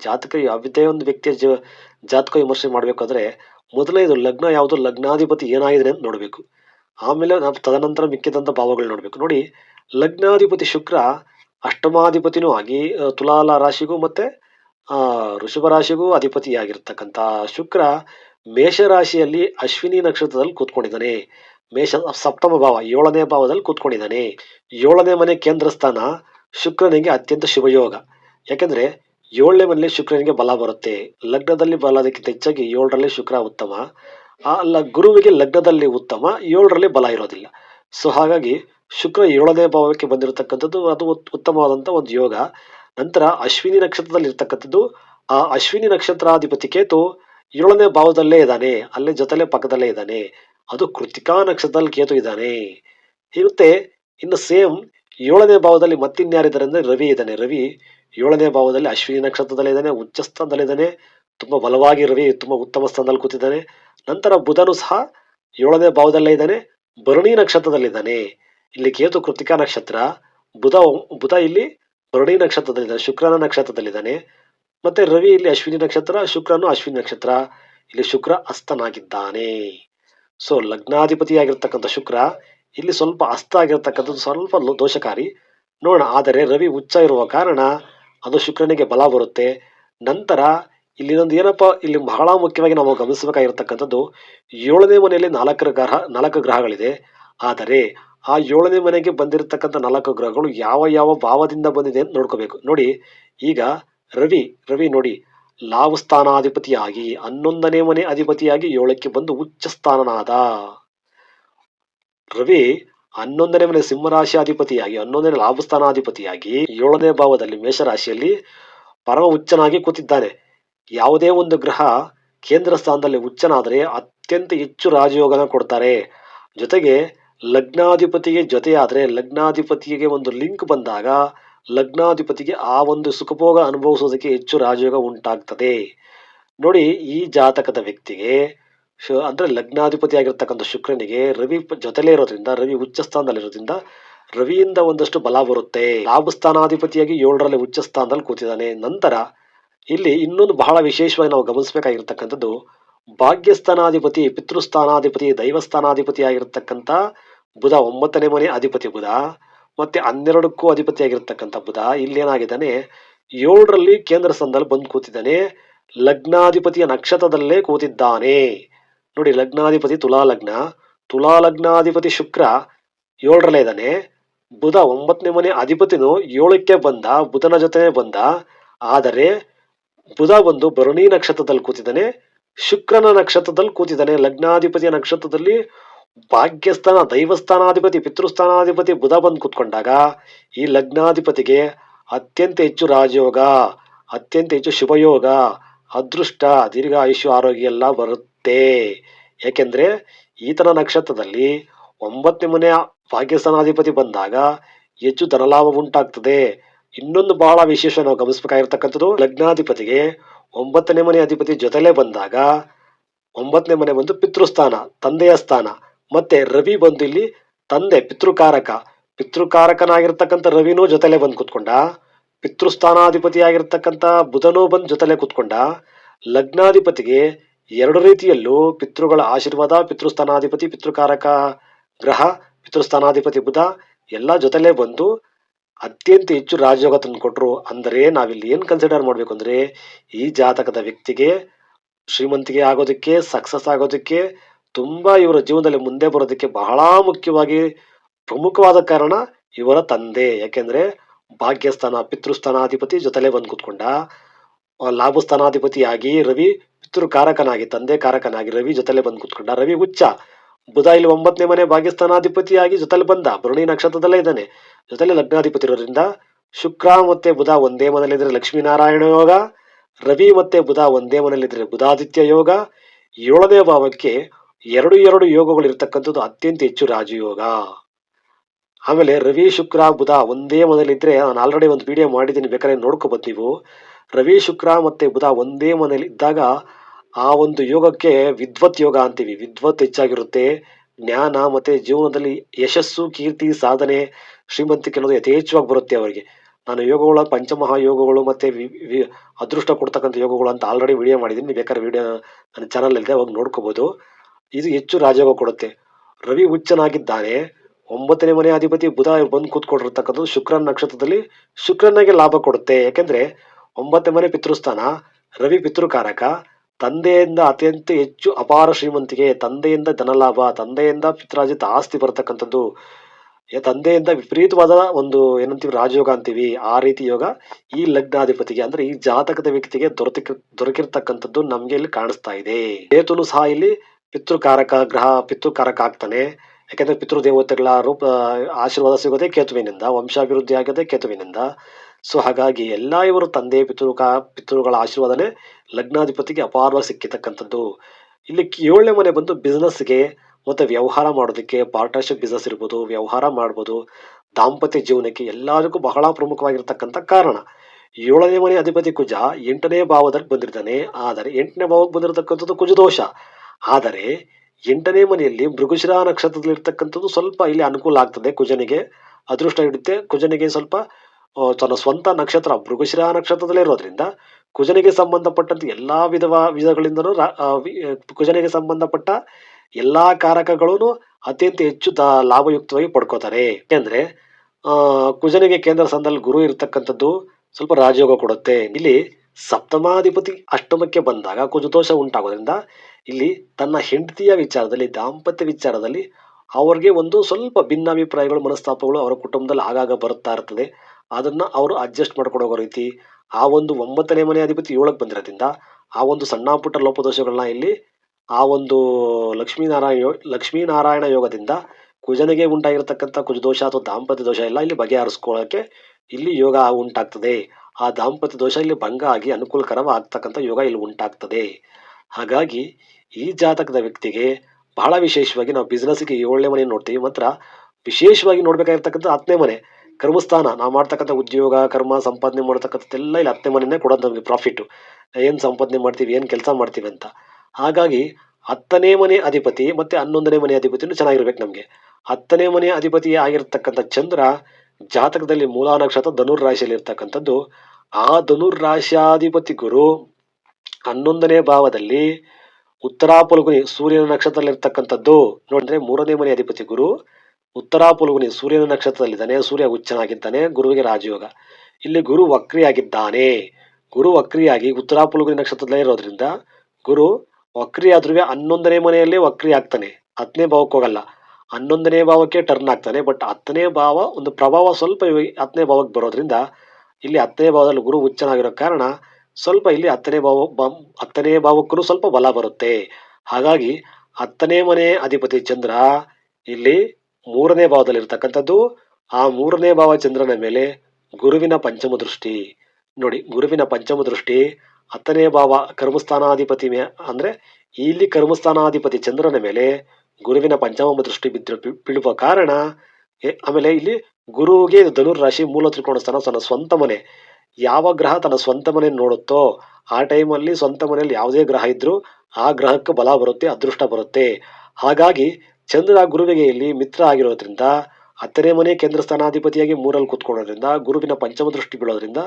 ಜಾತಕ ಯಾವುದೇ ಒಂದು ವ್ಯಕ್ತಿಯ ಜ ಜಾತಕ ವಿಮರ್ಶೆ ಮಾಡಬೇಕಾದ್ರೆ ಮೊದಲನೇದು ಲಗ್ನ ಯಾವುದು, ಲಗ್ನಾಧಿಪತಿ ಏನಾಗಿದೆ ಅಂತ ನೋಡಬೇಕು. ಆಮೇಲೆ ನಾವು ತದನಂತರ ಮಿಕ್ಕಿದಂಥ ಭಾವಗಳು ನೋಡಬೇಕು. ನೋಡಿ, ಲಗ್ನಾಧಿಪತಿ ಶುಕ್ರ ಅಷ್ಟಮಾಧಿಪತಿನೂ ಆಗಿ ತುಲಾಲ ರಾಶಿಗೂ ಮತ್ತೆ ಋಷಭ ರಾಶಿಗೂ ಅಧಿಪತಿಯಾಗಿರ್ತಕ್ಕಂಥ ಶುಕ್ರ ಮೇಷರಾಶಿಯಲ್ಲಿ ಅಶ್ವಿನಿ ನಕ್ಷತ್ರದಲ್ಲಿ ಕೂತ್ಕೊಂಡಿದ್ದಾನೆ. ಮೇಷ, ಸಪ್ತಮ ಭಾವ, ಏಳನೇ ಭಾವದಲ್ಲಿ ಕೂತ್ಕೊಂಡಿದ್ದಾನೆ. ಏಳನೇ ಮನೆ ಕೇಂದ್ರ ಸ್ಥಾನ ಶುಕ್ರನಿಗೆ ಅತ್ಯಂತ ಶುಭಯೋಗ ಯಾಕೆಂದ್ರೆ ಏಳನೇ ಮನೆಯಲ್ಲಿ ಶುಕ್ರನಿಗೆ ಬಲ ಬರುತ್ತೆ. ಲಗ್ನದಲ್ಲಿ ಬಲ ಅದಕ್ಕಿಂತ ಹೆಚ್ಚಾಗಿ ಏಳರಲ್ಲಿ ಶುಕ್ರ ಉತ್ತಮ. ಅಲ್ಲ, ಗುರುವಿಗೆ ಲಗ್ನದಲ್ಲಿ ಉತ್ತಮ, ಏಳರಲ್ಲಿ ಬಲ ಇರೋದಿಲ್ಲ. ಸೊ ಹಾಗಾಗಿ ಶುಕ್ರ ಏಳನೇ ಭಾವಕ್ಕೆ ಬಂದಿರತಕ್ಕಂಥದ್ದು ಅದು ಉತ್- ಉತ್ತಮವಾದಂಥ ಒಂದು ಯೋಗ. ನಂತರ ಅಶ್ವಿನಿ ನಕ್ಷತ್ರದಲ್ಲಿ ಇರ್ತಕ್ಕಂಥದ್ದು, ಆ ಅಶ್ವಿನಿ ನಕ್ಷತ್ರಾಧಿಪತಿ ಕೇತು ಏಳನೇ ಭಾವದಲ್ಲೇ ಇದ್ದಾನೆ, ಅಲ್ಲೇ ಜೊತೆಲೆ ಪಕ್ಕದಲ್ಲೇ ಇದ್ದಾನೆ. ಅದು ಕೃತಿಕಾ ನಕ್ಷತ್ರದಲ್ಲಿ ಕೇತು ಇದ್ದಾನೆ. ಇರುತ್ತೆ ಇನ್ನು ಸೇಮ್ ಏಳನೇ ಭಾವದಲ್ಲಿ ಮತ್ತಿನ್ಯಾರಿದ್ದಾರೆ ಅಂದ್ರೆ ರವಿ ಇದ್ದಾನೆ. ರವಿ ಏಳನೇ ಭಾವದಲ್ಲಿ ಅಶ್ವಿನಿ ನಕ್ಷತ್ರದಲ್ಲಿ ಇದ್ದಾನೆ ಉಚ್ಚ ಸ್ಥಾನದಲ್ಲಿದ್ದಾನೆ ತುಂಬಾ ಬಲವಾಗಿ ರವಿ ತುಂಬಾ ಉತ್ತಮ ಸ್ಥಾನದಲ್ಲಿ ಕೂತಿದ್ದಾನೆ. ನಂತರ ಬುಧನು ಸಹ ಏಳನೇ ಭಾವದಲ್ಲೇ ಇದ್ದಾನೆ, ಭರಣಿ ನಕ್ಷತ್ರದಲ್ಲಿದ್ದಾನೆ ಇಲ್ಲಿ ಕೇತು ಕೃತಿಕಾ ನಕ್ಷತ್ರ, ಬುಧ ಬುಧ ಇಲ್ಲಿ ಭರಣಿ ನಕ್ಷತ್ರದಲ್ಲಿದ್ದಾನೆ ಶುಕ್ರನ ನಕ್ಷತ್ರದಲ್ಲಿದ್ದಾನೆ ಮತ್ತೆ ರವಿ ಇಲ್ಲಿ ಅಶ್ವಿನಿ ನಕ್ಷತ್ರ, ಶುಕ್ರನು ಅಶ್ವಿನಿ ನಕ್ಷತ್ರ, ಇಲ್ಲಿ ಶುಕ್ರ ಅಸ್ತನಾಗಿದ್ದಾನೆ. ಸೊ ಲಗ್ನಾಧಿಪತಿಯಾಗಿರ್ತಕ್ಕಂಥ ಶುಕ್ರ ಇಲ್ಲಿ ಸ್ವಲ್ಪ ಅಸ್ತ ಆಗಿರ್ತಕ್ಕಂಥದ್ದು ಸ್ವಲ್ಪ ದೋಷಕಾರಿ. ನೋಡೋಣ, ಆದರೆ ರವಿ ಉಚ್ಚ ಇರುವ ಕಾರಣ ಅದು ಶುಕ್ರನಿಗೆ ಬಲ ಬರುತ್ತೆ. ನಂತರ ಇಲ್ಲಿ ಒಂದು ಏನಪ್ಪ, ಇಲ್ಲಿ ಬಹಳ ಮುಖ್ಯವಾಗಿ ನಾವು ಗಮನಿಸಬೇಕಾಗಿರ್ತಕ್ಕಂಥದ್ದು ಏಳನೇ ಮನೆಯಲ್ಲಿ ನಾಲ್ಕರ ಗ್ರಹ, ನಾಲ್ಕು ಗ್ರಹಗಳಿದೆ. ಆದರೆ ಆ ಏಳನೇ ಮನೆಗೆ ಬಂದಿರತಕ್ಕಂಥ ನಾಲ್ಕು ಗ್ರಹಗಳು ಯಾವ ಯಾವ ಭಾವದಿಂದ ಬಂದಿದೆ ಅಂತ ನೋಡ್ಕೋಬೇಕು. ನೋಡಿ, ಈಗ ರವಿ ರವಿ ನೋಡಿ ಲಾಭ ಸ್ಥಾನಾಧಿಪತಿಯಾಗಿ ಹನ್ನೊಂದನೇ ಮನೆ ಅಧಿಪತಿಯಾಗಿ ಏಳಕ್ಕೆ ಬಂದು ಉಚ್ಚ ಸ್ಥಾನನಾದ ರವಿ ಹನ್ನೊಂದನೇ ಮನೆ ಸಿಂಹರಾಶಿ ಅಧಿಪತಿಯಾಗಿ ಹನ್ನೊಂದನೇ ಲಾಭಸ್ಥಾನಾಧಿಪತಿಯಾಗಿ, ಏಳನೇ ಭಾವದಲ್ಲಿ ಮೇಷರಾಶಿಯಲ್ಲಿ ಪರಮ ಉಚ್ಚನಾಗಿ ಕೂತಿದ್ದಾನೆ. ಯಾವುದೇ ಒಂದು ಗ್ರಹ ಕೇಂದ್ರ ಸ್ಥಾನದಲ್ಲಿ ಉಚ್ಚನಾದರೆ ಅತ್ಯಂತ ಹೆಚ್ಚು ರಾಜಯೋಗನ ಕೊಡ್ತಾರೆ. ಜೊತೆಗೆ ಲಗ್ನಾಧಿಪತಿಗೆ ಜೊತೆಯಾದರೆ ಲಗ್ನಾಧಿಪತಿಗೆ ಒಂದು ಲಿಂಕ್ ಬಂದಾಗ ಲಗ್ನಾಧಿಪತಿಗೆ ಆ ಒಂದು ಸುಖಭೋಗ ಅನುಭವಿಸೋದಕ್ಕೆ ಹೆಚ್ಚು ರಾಜಯೋಗ ಉಂಟಾಗ್ತದೆ. ನೋಡಿ ಈ ಜಾತಕದ ವ್ಯಕ್ತಿಗೆ ಶು- ಅಂದ್ರೆ ಲಗ್ನಾಧಿಪತಿ ಆಗಿರ್ತಕ್ಕಂಥ ಶುಕ್ರನಿಗೆ ರವಿ ಜೊತೆಲೇ ಇರೋದ್ರಿಂದ, ರವಿ ಉಚ್ಚ ಸ್ಥಾನದಲ್ಲಿರೋದ್ರಿಂದ ರವಿಯಿಂದ ಒಂದಷ್ಟು ಬಲ ಬರುತ್ತೆ. ಲಾಭ ಸ್ಥಾನಾಧಿಪತಿಯಾಗಿ ಏಳರಲ್ಲಿ ಉಚ್ಚ ಸ್ಥಾನದಲ್ಲಿ ಕೂತಿದ್ದಾನೆ, ನಂತರ ಇಲ್ಲಿ ಇನ್ನೊಂದು ಬಹಳ ವಿಶೇಷವಾಗಿ ನಾವು ಗಮನಿಸಬೇಕಾಗಿರ್ತಕ್ಕಂಥದ್ದು ಭಾಗ್ಯಸ್ಥಾನಾಧಿಪತಿ ಪಿತೃಸ್ಥಾನಾಧಿಪತಿ ದೈವಸ್ಥಾನಾಧಿಪತಿ ಆಗಿರತಕ್ಕಂಥ ಬುಧ, ಒಂಬತ್ತನೇ ಮನೆ ಅಧಿಪತಿ ಬುಧ, ಮತ್ತೆ ಹನ್ನೆರಡಕ್ಕೂ ಅಧಿಪತಿಯಾಗಿರ್ತಕ್ಕಂಥ ಬುಧ ಇಲ್ಲೇನಾಗಿದ್ದಾನೆ ಏಳರಲ್ಲಿ ಕೇಂದ್ರ ಸ್ಥಾನದಲ್ಲಿ ಬಂದು ಕೂತಿದ್ದಾನೆ, ಲಗ್ನಾಧಿಪತಿಯ ನಕ್ಷತ್ರದಲ್ಲೇ ಕೂತಿದ್ದಾನೆ. ನೋಡಿ, ಲಗ್ನಾಧಿಪತಿ ತುಲಾ ಲಗ್ನ. ತುಲಾ ಲಗ್ನಾಧಿಪತಿ ಶುಕ್ರ ಏಳರಲ್ಲೇ ಇದ್ದಾನೆ. ಬುಧ ಒಂಬತ್ತನೇ ಮನೆ ಅಧಿಪತಿನೂ ಏಳಕ್ಕೆ ಬಂದ, ಬುಧನ ಜೊತೆ ಬಂದ. ಆದರೆ ಬುಧ ಬಂದು ಭರಣಿ ನಕ್ಷತ್ರದಲ್ಲಿ ಕೂತಿದ್ದಾನೆ. ಶುಕ್ರನ ನಕ್ಷತ್ರದಲ್ಲಿ ಕೂತಿದ್ದಾನೆ. ಲಗ್ನಾಧಿಪತಿಯ ನಕ್ಷತ್ರದಲ್ಲಿ ಭಾಗ್ಯಸ್ಥಾನ, ದೈವಸ್ಥಾನಾಧಿಪತಿ, ಪಿತೃಸ್ಥಾನಾಧಿಪತಿ ಬುಧ ಬಂದು ಕೂತ್ಕೊಂಡಾಗ ಈ ಲಗ್ನಾಧಿಪತಿಗೆ ಅತ್ಯಂತ ಹೆಚ್ಚು ರಾಜಯೋಗ, ಅತ್ಯಂತ ಹೆಚ್ಚು ಶುಭಯೋಗ, ಅದೃಷ್ಟ, ದೀರ್ಘಾಯುಷ್ಯ, ಆರೋಗ್ಯ ಎಲ್ಲ ಬರುತ್ತೆ. ಯಾಕೆಂದ್ರೆ ಈತನ ನಕ್ಷತ್ರದಲ್ಲಿ ಒಂಬತ್ತನೇ ಮನೆಯ ಭಾಗ್ಯಸ್ಥಾನಾಧಿಪತಿ ಬಂದಾಗ ಹೆಚ್ಚು ಧನಲಾಭ ಉಂಟಾಗ್ತದೆ. ಇನ್ನೊಂದು ಬಹಳ ವಿಶೇಷ ನಾವು ಗಮನಿಸಬೇಕಾಗಿರ್ತಕ್ಕಂಥದ್ದು, ಲಗ್ನಾಧಿಪತಿಗೆ ಒಂಬತ್ತನೇ ಮನೆ ಅಧಿಪತಿ ಜೊತೆಲೇ ಬಂದಾಗ ಒಂಬತ್ತನೇ ಮನೆ ಬಂದು ಪಿತೃಸ್ಥಾನ, ತಂದೆಯ ಸ್ಥಾನ. ಮತ್ತೆ ರವಿ ಬಂದು ಇಲ್ಲಿ ತಂದೆ, ಪಿತೃಕಾರಕ. ಪಿತೃಕಾರಕನಾಗಿರ್ತಕ್ಕಂಥ ರವಿನೂ ಜೊತೆಲೆ ಬಂದು ಕೂತ್ಕೊಂಡ. ಪಿತೃಸ್ಥಾನಾಧಿಪತಿಯಾಗಿರ್ತಕ್ಕಂಥ ಬುಧನೂ ಬಂದು ಜೊತೆಲೆ ಕೂತ್ಕೊಂಡ. ಲಗ್ನಾಧಿಪತಿಗೆ ಎರಡು ರೀತಿಯಲ್ಲೂ ಪಿತೃಗಳ ಆಶೀರ್ವಾದ, ಪಿತೃಸ್ಥಾನಾಧಿಪತಿ, ಪಿತೃಕಾರಕ ಗ್ರಹ, ಪಿತೃಸ್ಥಾನಾಧಿಪತಿ ಬುಧ ಎಲ್ಲ ಜೊತೆಲೇ ಬಂದು ಅತ್ಯಂತ ಹೆಚ್ಚು ರಾಜಯೋಗ ತಂದುಕೊಟ್ರು ಅಂದರೆ ನಾವಿಲ್ಲಿ ಏನು ಕನ್ಸಿಡರ್ ಮಾಡಬೇಕು ಅಂದರೆ ಈ ಜಾತಕದ ವ್ಯಕ್ತಿಗೆ, ಶ್ರೀಮಂತಿಗೆ ಆಗೋದಕ್ಕೆ ಸಕ್ಸಸ್ ಆಗೋದಕ್ಕೆ, ತುಂಬಾ ಇವರ ಜೀವನದಲ್ಲಿ ಮುಂದೆ ಬರೋದಕ್ಕೆ ಬಹಳ ಮುಖ್ಯವಾಗಿ ಪ್ರಮುಖವಾದ ಕಾರಣ ಇವರ ತಂದೆ. ಯಾಕೆಂದ್ರೆ ಭಾಗ್ಯಸ್ಥಾನ, ಪಿತೃಸ್ಥಾನಾಧಿಪತಿ ಜೊತೆಲೇ ಬಂದು ಕೂತ್ಕೊಂಡ, ಲಾಭಸ್ಥಾನಾಧಿಪತಿಯಾಗಿ ರವಿ ಪಿತೃಕಾರಕನಾಗಿ ತಂದೆ ಕಾರಕನಾಗಿ ರವಿ ಜೊತೆಲೆ ಬಂದು ಕೂತ್ಕೊಂಡ. ರವಿ ಹುಚ್ಚ. ಬುಧ ಇಲ್ಲಿ ಒಂಬತ್ತನೇ ಮನೆ ಭಾಗ್ಯಸ್ಥಾನಾಧಿಪತಿಯಾಗಿ ಜೊತೆಲೆ ಬಂದ. ಭರಣಿ ನಕ್ಷತ್ರದಲ್ಲೇ ಇದ್ದಾನೆ. ಜೊತೆಲೆ ಲಗ್ನಾಧಿಪತಿ ಇರೋದ್ರಿಂದ ಶುಕ್ರ ಮತ್ತೆ ಬುಧ ಒಂದೇ ಮನೆಯಲ್ಲಿದ್ರೆ ಲಕ್ಷ್ಮೀನಾರಾಯಣ ಯೋಗ, ರವಿ ಮತ್ತೆ ಬುಧ ಒಂದೇ ಮನೆಯಲ್ಲಿದ್ರೆ ಬುಧಾದಿತ್ಯ ಯೋಗ. ಏಳನೇ ಭಾವಕ್ಕೆ ಎರಡು ಎರಡು ಯೋಗಗಳು ಇರತಕ್ಕಂಥದ್ದು ಅತ್ಯಂತ ಹೆಚ್ಚು ರಾಜಯೋಗ. ಆಮೇಲೆ ರವಿ, ಶುಕ್ರ, ಬುಧ ಒಂದೇ ಮನೆಯಲ್ಲಿದ್ರೆ ನಾನು ಆಲ್ರೆಡಿ ಒಂದು ವಿಡಿಯೋ ಮಾಡಿದ್ದೀನಿ. ಬೇಕಾದ್ರೆ ನೋಡ್ಕೋಬೋದು ನೀವು. ರವಿ, ಶುಕ್ರ ಮತ್ತೆ ಬುಧ ಒಂದೇ ಮನೇಲಿ ಇದ್ದಾಗ ಆ ಒಂದು ಯೋಗಕ್ಕೆ ವಿದ್ವತ್ ಯೋಗ ಅಂತೀವಿ. ವಿದ್ವತ್ ಹೆಚ್ಚಾಗಿರುತ್ತೆ. ಜ್ಞಾನ ಮತ್ತೆ ಜೀವನದಲ್ಲಿ ಯಶಸ್ಸು, ಕೀರ್ತಿ, ಸಾಧನೆ, ಶ್ರೀಮಂತಿಕೆ ಅನ್ನೋದು ಯಥೇಚ್ಛವಾಗಿ ಬರುತ್ತೆ ಅವರಿಗೆ. ನಾನು ಯೋಗಗಳ ಪಂಚಮಹಾ ಯೋಗಗಳು ಮತ್ತೆ ವಿ- ಅದೃಷ್ಟ ಕೊಡ್ತಕ್ಕಂಥ ಯೋಗಗಳು ಅಂತ ಆಲ್ರೆಡಿ ವಿಡಿಯೋ ಮಾಡಿದ್ದೀನಿ. ಬೇಕಾದ್ರೆ ವಿಡಿಯೋ ನನ್ನ ಚಾನಲ್ ಇದೆ ಹೋಗಿ ನೋಡ್ಕೋಬಹುದು ಇದು ಹೆಚ್ಚು ರಾಜಯೋಗ ಕೊಡುತ್ತೆ. ರವಿ ಹುಚ್ಚನಾಗಿದ್ದಾನೆ. ಒಂಬತ್ತನೇ ಮನೆ ಅಧಿಪತಿ ಬುಧ ಬಂದು ಕೂತ್ಕೊಂಡಿರ್ತಕ್ಕಂಥದ್ದು ಶುಕ್ರನ ನಕ್ಷತ್ರದಲ್ಲಿ ಶುಕ್ರನಾಗೆ ಲಾಭ ಕೊಡುತ್ತೆ. ಯಾಕೆಂದ್ರೆ ಒಂಬತ್ತನೇ ಮನೆ ಪಿತೃಸ್ಥಾನ, ರವಿ ಪಿತೃಕಾರಕ. ತಂದೆಯಿಂದ ಅತ್ಯಂತ ಹೆಚ್ಚು ಅಪಾರ ಶ್ರೀಮಂತಿಕೆ ತಂದೆಯಿಂದ ಧನಲಾಭ, ತಂದೆಯಿಂದ ಪಿತ್ರಾಜಿತ ಆಸ್ತಿ ಬರತಕ್ಕಂಥದ್ದು. ತಂದೆಯಿಂದ ವಿಪರೀತವಾದ ಒಂದು, ಏನಂತೀವಿ, ರಾಜಯೋಗ ಅಂತೀವಿ. ಆ ರೀತಿ ಯೋಗ ಈ ಲಗ್ನಾಧಿಪತಿಗೆ, ಅಂದ್ರೆ ಈ ಜಾತಕದ ವ್ಯಕ್ತಿಗೆ ದೊರಕಿ ದೊರಕಿರ್ತಕ್ಕಂಥದ್ದು ನಮ್ಗೆ ಇಲ್ಲಿ ಕಾಣಿಸ್ತಾ ಇದೆ. ಕೇತುನು ಸಹ ಇಲ್ಲಿ ಪಿತೃಕಾರಕ, ಗ್ರಹ ಪಿತೃಕಾರಕ ಆಗ್ತಾನೆ. ಯಾಕೆಂದ್ರೆ ಪಿತೃದೇವತೆಗಳ ರೂಪ, ಆಶೀರ್ವಾದ ಸಿಗೋದೇ ಕೇತುವಿನಿಂದ ವಂಶಾಭಿವೃದ್ಧಿ ಆಗೋದೇ ಕೇತುವಿನಿಂದ. ಸೊ, ಹಾಗಾಗಿ ಎಲ್ಲಾ ಇವರು ತಂದೆ, ಪಿತೃಕ, ಪಿತೃಗಳ ಆಶೀರ್ವಾದನೆ ಲಗ್ನಾಧಿಪತಿಗೆ ಅಪಾರವಾಗಿ ಸಿಕ್ಕಿತಕ್ಕಂಥದ್ದು ಇಲ್ಲಿ ಏಳನೇ ಮನೆ ಬಂದು ಬಿಸ್ನೆಸ್ಗೆ ಮತ್ತೆ ವ್ಯವಹಾರ ಮಾಡೋದಕ್ಕೆ ಪಾರ್ಟ್ನರ್ಶಿಪ್ ಬಿಸ್ನೆಸ್ ಇರ್ಬೋದು, ವ್ಯವಹಾರ ಮಾಡ್ಬೋದು, ದಾಂಪತ್ಯ ಜೀವನಕ್ಕೆ ಎಲ್ಲದಕ್ಕೂ ಬಹಳ ಪ್ರಮುಖವಾಗಿರ್ತಕ್ಕಂಥ ಕಾರಣ. ಏಳನೇ ಮನೆ ಅಧಿಪತಿ ಕುಜ ಎಂಟನೇ ಭಾವದಲ್ಲಿ ಬಂದಿರ್ತಾನೆ. ಆದರೆ ಎಂಟನೇ ಭಾವಕ್ಕೆ ಬಂದಿರತಕ್ಕಂಥದ್ದು ಕುಜದೋಷ ಆದರೆ ಎಂಟನೇ ಮನೆಯಲ್ಲಿ ಮೃಗಶಿರ ನಕ್ಷತ್ರದಲ್ಲಿ ಇರ್ತಕ್ಕಂಥದ್ದು ಸ್ವಲ್ಪ ಇಲ್ಲಿ ಅನುಕೂಲ ಆಗ್ತದೆ ಕುಜನಿಗೆ. ಅದೃಷ್ಟ ಇಡುತ್ತೆ ಕುಜನಿಗೆ ಸ್ವಲ್ಪ ತನ್ನ ಸ್ವಂತ ನಕ್ಷತ್ರ ಮೃಗಶಿರ ನಕ್ಷತ್ರದಲ್ಲೇ ಇರೋದ್ರಿಂದ ಕುಜನಿಗೆ ಸಂಬಂಧಪಟ್ಟಂತೆ ಎಲ್ಲಾ ವಿಧವ ಆ, ಕುಜನಿಗೆ ಸಂಬಂಧಪಟ್ಟ ಎಲ್ಲಾ ಕಾರಕಗಳನ್ನು ಅತ್ಯಂತ ಹೆಚ್ಚು ಲಾಭಯುಕ್ತವಾಗಿ ಪಡ್ಕೋತಾರೆ. ಯಾಕೆಂದ್ರೆ ಕುಜನಿಗೆ ಕೇಂದ್ರ ಸ್ಥಾನದಲ್ಲಿ ಗುರು ಇರತಕ್ಕಂಥದ್ದು ಸ್ವಲ್ಪ ರಾಜಯೋಗ ಕೊಡುತ್ತೆ. ಇಲ್ಲಿ ಸಪ್ತಮಾಧಿಪತಿ ಅಷ್ಟಮಕ್ಕೆ ಬಂದಾಗ ಕುಜದೋಷ ಉಂಟಾಗೋದ್ರಿಂದ ಇಲ್ಲಿ ತನ್ನ ಹೆಂಡತಿಯ ವಿಚಾರದಲ್ಲಿ ದಾಂಪತ್ಯ ವಿಚಾರದಲ್ಲಿ ಅವ್ರಿಗೆ ಒಂದು ಸ್ವಲ್ಪ ಭಿನ್ನಾಭಿಪ್ರಾಯಗಳು ಮನಸ್ತಾಪಗಳು ಅವರ ಕುಟುಂಬದಲ್ಲಿ ಆಗಾಗ ಬರುತ್ತಾ ಇರ್ತದೆ. ಅದನ್ನ ಅವರು ಅಡ್ಜಸ್ಟ್ ಮಾಡ್ಕೊಂಡು ಹೋಗೋ ರೀತಿ ಆ ಒಂದು ಒಂಬತ್ತನೇ ಮನೆ ಅಧಿಪತಿ ಏಳಕ್ಕೆ ಬಂದಿರೋದ್ರಿಂದ ಆ ಒಂದು ಸಣ್ಣ ಪುಟ್ಟ ಲೋಪದೋಷಗಳನ್ನ ಇಲ್ಲಿ ಆ ಒಂದು ಲಕ್ಷ್ಮೀನಾರಾಯಣ ಲಕ್ಷ್ಮೀನಾರಾಯಣ ಯೋಗದಿಂದ ಕುಜನಿಗೆ ಉಂಟಾಗಿರ್ತಕ್ಕಂಥ ಕುಜದೋಷ ಅಥವಾ ದಾಂಪತ್ಯ ದೋಷ ಎಲ್ಲ ಇಲ್ಲಿ ಬಗೆಹರಿಸ್ಕೊಳ್ಳೋಕೆ ಇಲ್ಲಿ ಯೋಗ ಉಂಟಾಗ್ತದೆ. ಆ ದಾಂಪತ್ಯ ದೋಷ ಇಲ್ಲಿ ಭಂಗ ಆಗಿ ಅನುಕೂಲಕರವಾಗ್ತಕ್ಕಂಥ ಯೋಗ ಇಲ್ಲಿ ಉಂಟಾಗ್ತದೆ. ಹಾಗಾಗಿ ಈ ಜಾತಕದ ವ್ಯಕ್ತಿಗೆ ಬಹಳ ವಿಶೇಷವಾಗಿ ನಾವು ಬಿಸ್ನೆಸ್ಗೆ ಏಳನೇ ಮನೆ ನೋಡ್ತೀವಿ. ಮಾತ್ರ ವಿಶೇಷವಾಗಿ ನೋಡ್ಬೇಕಾಗಿರ್ತಕ್ಕಂಥ ಹತ್ತನೇ ಮನೆ. ಕರ್ಮಸ್ಥಾನ. ನಾವು ಮಾಡ್ತಕ್ಕಂಥ ಉದ್ಯೋಗ, ಕರ್ಮ, ಸಂಪಾದನೆ ಮಾಡ್ತಕ್ಕಂಥದ್ದೆಲ್ಲ ಇಲ್ಲಿ ಹತ್ತನೇ ಮನೆಯೇ ಕೊಡೋದು ನಮಗೆ ಪ್ರಾಫಿಟ್ ಏನು ಸಂಪಾದನೆ ಮಾಡ್ತೀವಿ, ಏನು ಕೆಲಸ ಮಾಡ್ತೀವಿ ಅಂತ. ಹಾಗಾಗಿ ಹತ್ತನೇ ಮನೆ ಅಧಿಪತಿ ಮತ್ತೆ ಹನ್ನೊಂದನೇ ಮನೆ ಅಧಿಪತಿನೂ ಚೆನ್ನಾಗಿರ್ಬೇಕು ನಮಗೆ. ಹತ್ತನೇ ಮನೆ ಅಧಿಪತಿ ಆಗಿರ್ತಕ್ಕಂಥ ಚಂದ್ರ ಜಾತಕದಲ್ಲಿ ಮೂಲ ನಕ್ಷತ್ರ ಧನುರ್ ರಾಶಿಯಲ್ಲಿ ಇರ್ತಕ್ಕಂಥದ್ದು. ಆ ಧನುರ್ ರಾಶಿಯಾಧಿಪತಿ ಗುರು ಹನ್ನೊಂದನೇ ಭಾವದಲ್ಲಿ ಉತ್ತರಾಪುಲ್ಗುನಿ ಸೂರ್ಯನ ನಕ್ಷತ್ರದಲ್ಲಿರ್ತಕ್ಕಂಥದ್ದು. ನೋಡಿದ್ರೆ ಮೂರನೇ ಮನೆ ಅಧಿಪತಿ ಗುರು. ಉತ್ತರಾ ಪುಲ್ಗುನಿ ಸೂರ್ಯನ ನಕ್ಷತ್ರದಲ್ಲಿದ್ದಾನೆ ಸೂರ್ಯ ಉಚ್ಚನಾಗಿದ್ದಾನೆ ಗುರುವಿಗೆ ರಾಜಯೋಗ. ಇಲ್ಲಿ ಗುರು ವಕ್ರಿಯಾಗಿದ್ದಾನೆ. ಗುರು ವಕ್ರಿಯಾಗಿ ಉತ್ತರಾ ಪುಲ್ಗುನಿ ನಕ್ಷತ್ರದಲ್ಲೇ ಇರೋದ್ರಿಂದ ಗುರು ವಕ್ರಿಯಾದ್ರೂ ಹನ್ನೊಂದನೇ ಮನೆಯಲ್ಲಿ ವಕ್ರಿ ಆಗ್ತಾನೆ ಹತ್ತನೇ ಭಾವಕ್ಕೆ ಹೋಗಲ್ಲ. ಹನ್ನೊಂದನೇ ಭಾವಕ್ಕೆ ಟರ್ನ್ ಆಗ್ತಾನೆ. ಬಟ್ ಹತ್ತನೇ ಭಾವ ಒಂದು ಪ್ರಭಾವ ಸ್ವಲ್ಪ ಹತ್ತನೇ ಭಾವಕ್ಕೆ ಬರೋದ್ರಿಂದ ಇಲ್ಲಿ ಹತ್ತನೇ ಭಾವದಲ್ಲಿ ಗುರು ಉಚ್ಚನಾಗಿರೋ ಕಾರಣ ಸ್ವಲ್ಪ ಇಲ್ಲಿ ಹತ್ತನೇ ಭಾವ ಹತ್ತನೇ ಭಾವಕ್ಕೂ ಸ್ವಲ್ಪ ಬಲ ಬರುತ್ತೆ. ಹಾಗಾಗಿ ಹತ್ತನೇ ಮನೆ ಅಧಿಪತಿ ಚಂದ್ರ ಇಲ್ಲಿ ಮೂರನೇ ಭಾವದಲ್ಲಿರ್ತಕ್ಕಂಥದ್ದು, ಆ ಮೂರನೇ ಭಾವ ಚಂದ್ರನ ಮೇಲೆ ಗುರುವಿನ ಪಂಚಮ ದೃಷ್ಟಿ. ನೋಡಿ, ಗುರುವಿನ ಪಂಚಮ ದೃಷ್ಟಿ, ಹತ್ತನೇ ಭಾವ ಕರ್ಮಸ್ಥಾನಾಧಿಪತಿ ಮೇ, ಅಂದ್ರೆ ಇಲ್ಲಿ ಕರ್ಮಸ್ಥಾನಾಧಿಪತಿ ಚಂದ್ರನ ಮೇಲೆ ಗುರುವಿನ ಪಂಚಮ ದೃಷ್ಟಿ ಬಿದ್ದು ಬೀಳುವ ಕಾರಣ ಆಮೇಲೆ ಇಲ್ಲಿ ಗುರುವಿಗೆ ಧನುರ್ ರಾಶಿ ಮೂಲ ತ್ರಿಕೋಣ ಸ್ಥಾನ ತನ್ನ ಸ್ವಂತ ಮನೆ. ಯಾವ ಗ್ರಹ ತನ್ನ ಸ್ವಂತ ಮನೆ ನೋಡುತ್ತೋ, ಆ ಟೈಮಲ್ಲಿ ಸ್ವಂತ ಮನೆಯಲ್ಲಿ ಯಾವುದೇ ಗ್ರಹ ಇದ್ದರೂ ಆ ಗ್ರಹಕ್ಕೆ ಬಲ ಬರುತ್ತೆ, ಅದೃಷ್ಟ ಬರುತ್ತೆ. ಹಾಗಾಗಿ ಚಂದ್ರ ಗುರುವಿಗೆ ಇಲ್ಲಿ ಮಿತ್ರ ಆಗಿರೋದ್ರಿಂದ ಹತ್ತನೇ ಮನೆ ಕೇಂದ್ರ ಸ್ಥಾನಾಧಿಪತಿಯಾಗಿ ಮೂರಲ್ಲಿ ಕೂತ್ಕೊಳ್ಳೋದ್ರಿಂದ, ಗುರುವಿನ ಪಂಚಮ ದೃಷ್ಟಿ ಬೀಳೋದ್ರಿಂದ